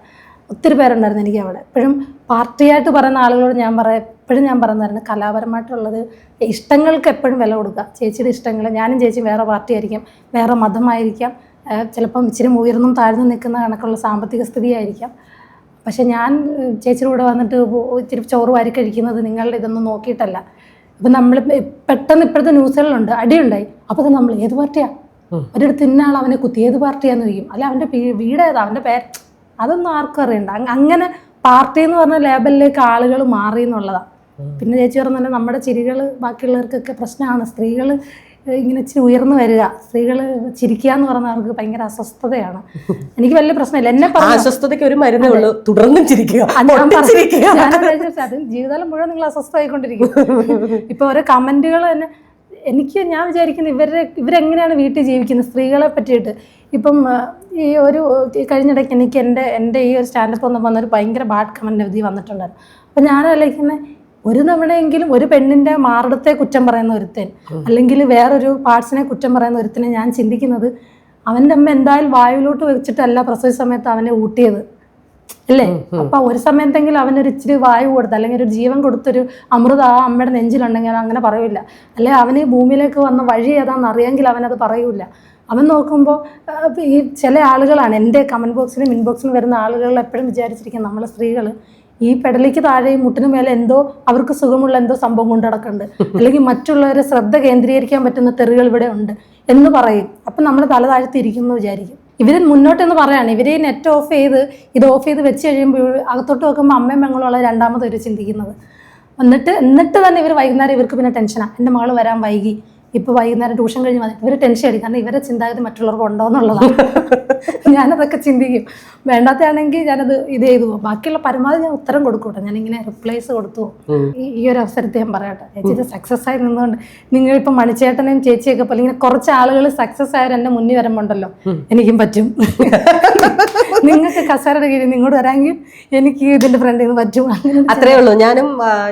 ഒത്തിരി പേരുണ്ടായിരുന്നു എനിക്ക് അവിടെ. എപ്പോഴും പാർട്ടിയായിട്ട് പറയുന്ന ആളുകളോട് ഞാൻ പറയാം എപ്പോഴും ഞാൻ പറയുന്നതായിരുന്നു കലാപരമായിട്ടുള്ളത് ഇഷ്ടങ്ങൾക്ക് എപ്പോഴും വില കൊടുക്കുക. ചേച്ചിയുടെ ഇഷ്ടങ്ങൾ ഞാനും ചേച്ചി വേറെ പാർട്ടി ആയിരിക്കാം വേറെ മതമായിരിക്കാം ചിലപ്പം ഇച്ചിരി ഉയർന്നും താഴ്ന്നും നിൽക്കുന്ന കണക്കുള്ള സാമ്പത്തിക സ്ഥിതിയായിരിക്കാം. പക്ഷെ ഞാൻ ചേച്ചിയുടെ കൂടെ വന്നിട്ട് ഇച്ചിരി ചോറ് വാരി കഴിക്കുന്നത് നിങ്ങളുടെ ഇതൊന്നും നോക്കിയിട്ടല്ല. ഇപ്പം നമ്മൾ പെട്ടെന്ന് ഇപ്പോഴത്തെ ന്യൂസുകളിലുണ്ട് അടിയുണ്ടായി. അപ്പോൾ നമ്മൾ ഏത് പാർട്ടിയാ? ഒരിടത്ത് ഇന്നാൾ അവനെ കുത്തി ഏത് പാർട്ടിയാന്ന് ചോദിക്കും. അല്ല അവന്റെ വീട് ഏതാ? അവന്റെ പേര് അതൊന്നും ആർക്കും അറിയണ്ട. അങ്ങനെ പാർട്ടി എന്ന് പറഞ്ഞ ലേബലിലേക്ക് ആളുകൾ മാറി എന്നുള്ളതാണ് പിന്നെ ചേച്ചി പറഞ്ഞ നമ്മുടെ ചിരികൾ ബാക്കിയുള്ളവർക്കൊക്കെ പ്രശ്നമാണ്. സ്ത്രീകൾ ഇങ്ങനെ ഇച്ചിരി ഉയർന്നു വരിക. സ്ത്രീകൾ ചിരിക്കുക എന്ന് പറഞ്ഞാൽ അവർക്ക് ഭയങ്കര അസ്വസ്ഥതയാണ്. എനിക്ക് വലിയ പ്രശ്നമില്ല. എന്നെ അസ്വസ്ഥതയ്ക്ക് ഒരു മരുന്നേ ഉള്ളൂ. തുടർന്നും ചിരിക്കുക. അത് ജീവിതകാലം മുഴുവൻ നിങ്ങൾ അസ്വസ്ഥമായിക്കൊണ്ടിരിക്കും. ഇപ്പൊ ഓരോ കമന്റുകൾ തന്നെ എനിക്ക് ഞാൻ വിചാരിക്കുന്നത് ഇവരെ ഇവരെങ്ങനെയാണ് വീട്ടിൽ ജീവിക്കുന്നത്? സ്ത്രീകളെ പറ്റിയിട്ട്. ഇപ്പം ഈ ഒരു കഴിഞ്ഞിടയ്ക്ക് എനിക്ക് എന്റെ എന്റെ ഈ ഒരു സ്റ്റാൻഡപ്പ് വന്നപ്പോൾ വന്നൊരു ഭയങ്കര ബാഡ് കമന്റ് അവധി വന്നിട്ടുണ്ടായിരുന്നു. അപ്പം ഞാൻ ആലോചിക്കുന്നത് ഒരു തവണയെങ്കിലും ഒരു പെണ്ണിന്റെ മാറിടത്തെ കുറ്റം പറയുന്ന ഒരുത്തൻ അല്ലെങ്കിൽ വേറൊരു പാർട്സിനെ കുറ്റം പറയുന്ന ഒരുത്തനെ ഞാൻ ചിന്തിക്കുന്നത് അവന്റെ അമ്മ എന്തായാലും വായുവിലോട്ട് വെച്ചിട്ടല്ല പ്രസവ സമയത്ത് അവനെ ഊട്ടിയത്. അല്ലേ? അപ്പൊ ഒരു സമയത്തെങ്കിലും അവനൊരു ഇച്ചിരി വായു കൊടുത്ത് അല്ലെങ്കിൽ ഒരു ജീവൻ കൊടുത്തൊരു അമൃത ആ അമ്മയുടെ നെഞ്ചിലുണ്ടെങ്കിൽ അങ്ങനെ പറയൂല അല്ലെ അവന് ഭൂമിയിലേക്ക് വന്ന വഴി ഏതാണെന്ന് അറിയാമെങ്കിൽ അവനത് പറയൂല അവൻ നോക്കുമ്പോൾ ഈ ചില ആളുകളാണ് എന്റെ കമന്റ് ബോക്സിലും ഇൻബോക്സിലും വരുന്ന ആളുകൾ എപ്പോഴും വിചാരിച്ചിരിക്കുന്നത് നമ്മളെ സ്ത്രീകൾ ഈ പെടലിക്ക് താഴെ മുട്ടിന് മേലെ എന്തോ അവർക്ക് സുഖമുള്ള എന്തോ സംഭവം കൊണ്ട് നടക്കുന്നുണ്ട്. അല്ലെങ്കിൽ മറ്റുള്ളവരെ ശ്രദ്ധ കേന്ദ്രീകരിക്കാൻ പറ്റുന്ന തെറികൾ ഇവിടെ ഉണ്ട് എന്ന് പറയും. അപ്പം നമ്മൾ തല താഴ്ത്തിയിരിക്കുന്നു വിചാരിക്കും. ഇവർ മുന്നോട്ടെന്ന് പറയാണ്. ഇവരെ നെറ്റ് ഓഫ് ചെയ്ത് ഇത് ഓഫ് ചെയ്ത് വെച്ച് കഴിയുമ്പോൾ അകത്തോട്ട് നോക്കുമ്പോൾ അമ്മയും പെങ്ങളുള്ള രണ്ടാമത് ഇവർ ചിന്തിക്കുന്നത്. എന്നിട്ട് എന്നിട്ട് തന്നെ ഇവർ വൈകുന്നേരം ഇവർക്ക് പിന്നെ ടെൻഷനാണ് എന്റെ മകൾ വരാൻ വൈകി. ഇപ്പോൾ വൈകുന്നേരം ട്യൂഷൻ കഴിഞ്ഞ് വന്നിട്ട് ഇവർ ടെൻഷൻ അടിക്കും. കാരണം ഇവരെ ചിന്താഗതി മറ്റുള്ളവർക്ക് ഉണ്ടോ എന്നുള്ളതാണ്. *laughs* ഞാനതൊക്കെ ചിന്തിക്കും. വേണ്ടാത്തയാണെങ്കിൽ ഞാനത് ഇത് ചെയ്തു പോകും. ബാക്കിയുള്ള പരമാവധി ഞാൻ ഉത്തരം കൊടുക്കൂട്ടെ ഞാൻ ഇങ്ങനെ റിപ്ലൈസ് കൊടുത്തു ഈ- ഒരു അവസരത്തെ ഞാൻ പറയട്ടെ ചേച്ചി ഇത് സക്സസ് ആയി നിന്നുകൊണ്ട് നിങ്ങളിപ്പോൾ മണിച്ചേട്ടനെയും ചേച്ചിയൊക്കെ പോലെ ഇങ്ങനെ കുറച്ച് ആളുകൾ സക്സസ് ആയവർ എന്റെ മുന്നിൽ വരുമ്പോണ്ടല്ലോ എനിക്കും പറ്റും. *laughs* നിങ്ങൾക്ക് കസേരയുടെ കീഴിൽ നിങ്ങോട് വരാമെങ്കിൽ എനിക്ക് ഇതിന്റെ ഫ്രണ്ടിൽ നിന്ന് പറ്റും. അത്രേ ഉള്ളൂ. ഞാനും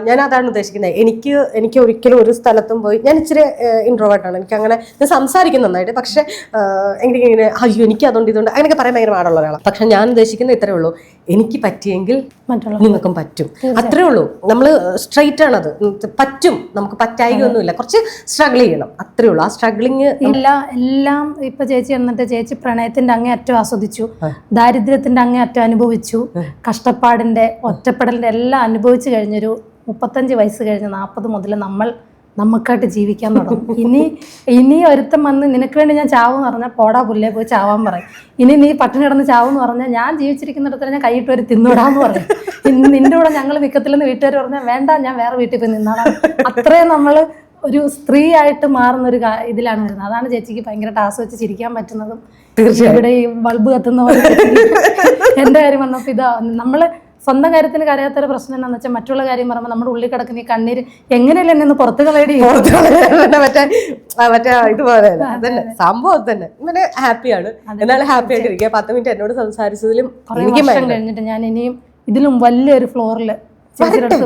ഞാൻ അതാണ് ഉദ്ദേശിക്കുന്നത്. എനിക്ക് എനിക്ക് ഒരിക്കലും ഒരു സ്ഥലത്തും പോയി ഞാൻ ഇച്ചിരി ഇൻട്രോവേർട്ടാണ് എനിക്ക് അങ്ങനെ ഞാൻ സംസാരിക്കും നന്നായിട്ട്. പക്ഷെ എനിക്ക് ഇങ്ങനെ അയ്യോ എനിക്ക് അതുകൊണ്ട് ഇതുകൊണ്ട് അങ്ങനെയൊക്കെ പറയാൻ ഭയങ്കര പാടുള്ള ഒരാളാണ് പക്ഷെ ഞാൻ ഉദ്ദേശിക്കുന്നത് ഇത്രേ ഉള്ളൂ. എനിക്ക് പറ്റിയെങ്കിൽ നിങ്ങൾക്കും പറ്റും. അത്രേ ഉള്ളൂ. നമ്മൾ സ്ട്രൈറ്റ് ആണത്. പറ്റും. നമുക്ക് പറ്റായികയൊന്നുമില്ല. കുറച്ച് സ്ട്രഗിൾ ചെയ്യണം. അത്രേ ഉള്ളൂ. ആ സ്ട്രഗിളിങ് ഇല്ല എല്ലാം ഇപ്പൊ ചേച്ചി എന്നിട്ട് ചേച്ചി പ്രണയത്തിന്റെ അങ്ങേ അറ്റം ആസ്വദിച്ചു ദാരിദ്ര്യത്തിന്റെ അങ്ങേ അറ്റം അനുഭവിച്ചു കഷ്ടപ്പാടിന്റെ ഒറ്റപ്പെടലിന്റെ എല്ലാം അനുഭവിച്ചു കഴിഞ്ഞൊരു മുപ്പത്തഞ്ച് വയസ്സ് കഴിഞ്ഞ് നാൽപ്പത് മുതൽ നമ്മൾ നമുക്കായിട്ട് ജീവിക്കാൻ തുടങ്ങും. ഇനി ഇനി ഒരുത്തം വന്ന് നിനക്ക് വേണ്ടി ഞാൻ ചാവെന്ന് പറഞ്ഞാൽ പോടാ പുല്ലേ പോയി ചാവാൻ പറയും. ഇനി നീ പട്ടിണി കിടന്ന് ചാവെന്ന് പറഞ്ഞാൽ ഞാൻ ജീവിച്ചിരിക്കുന്നിടത്തോളം ഞാൻ കൈയിട്ട് ഒരു തിന്നുവിടാന്ന് പറയും. ഇന്ന് നിന്റെ കൂടെ ഞങ്ങൾ നിൽക്കത്തില്ലെന്ന് വീട്ടുകാർ പറഞ്ഞാൽ വേണ്ട ഞാൻ വേറെ വീട്ടിൽ പോയി നിന്നാടാ അത്രയും നമ്മൾ ഒരു സ്ത്രീ ആയിട്ട് മാറുന്ന ഒരു ഇതിലാണ് വരുന്നത്. അതാണ് ചേച്ചിക്ക് ഭയങ്കര ടാസ് വെച്ച് ചിരിക്കാൻ പറ്റുന്നതും. തീർച്ചയായും. ഇവിടെ ഈ ബൾബ് കത്തുന്ന പോലെ. എന്റെ കാര്യം വന്നപ്പോ ഇതാ നമ്മൾ സ്വന്തം കാര്യത്തിന് കരയാത്തൊരു പ്രശ്നം എന്താണെന്ന് വെച്ചാൽ മറ്റുള്ള കാര്യം പറയുമ്പോൾ നമ്മുടെ ഉള്ളിൽ കിടക്കുന്ന ഈ കണ്ണീര് എങ്ങനെയല്ലേ എന്നെ ഒന്ന് പുറത്ത് കളയടി? മറ്റേ മറ്റേ ഇതുപോലെ സംഭവം തന്നെ. ഇങ്ങനെ ഹാപ്പിയാണ് എന്നാലും ഹാപ്പി ആയിട്ടിരിക്കുക. പത്ത് മിനിറ്റ് എന്നോട് സംസാരിച്ചതിലും കഴിഞ്ഞിട്ട് ഞാൻ ഇനിയും ഇതിലും വലിയൊരു ഫ്ലോറിൽ പറ്റും.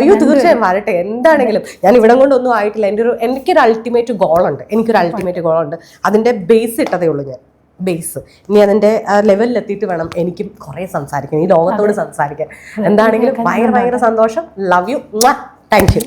അയ്യോ തീർച്ചയായും വരട്ടെ. എന്താണെങ്കിലും ഞാൻ ഇവിടെ കൊണ്ടൊന്നും ആയിട്ടില്ല. എന്റെ ഒരു എനിക്കൊരു അൾട്ടിമേറ്റ് ഗോളുണ്ട് എനിക്കൊരു അൾട്ടിമേറ്റ് ഗോളുണ്ട് അതിന്റെ ബേസ് ഇട്ടതേ ഉള്ളൂ ഞാൻ. ബേസ് ഇനി അതിന്റെ ലെവലിൽ എത്തിയിട്ട് വേണം എനിക്കും കുറെ സംസാരിക്കാൻ ഈ ലോകത്തോട് സംസാരിക്കാൻ. എന്താണെങ്കിലും ഭയങ്കര ഭയങ്കര സന്തോഷം. Love you thank you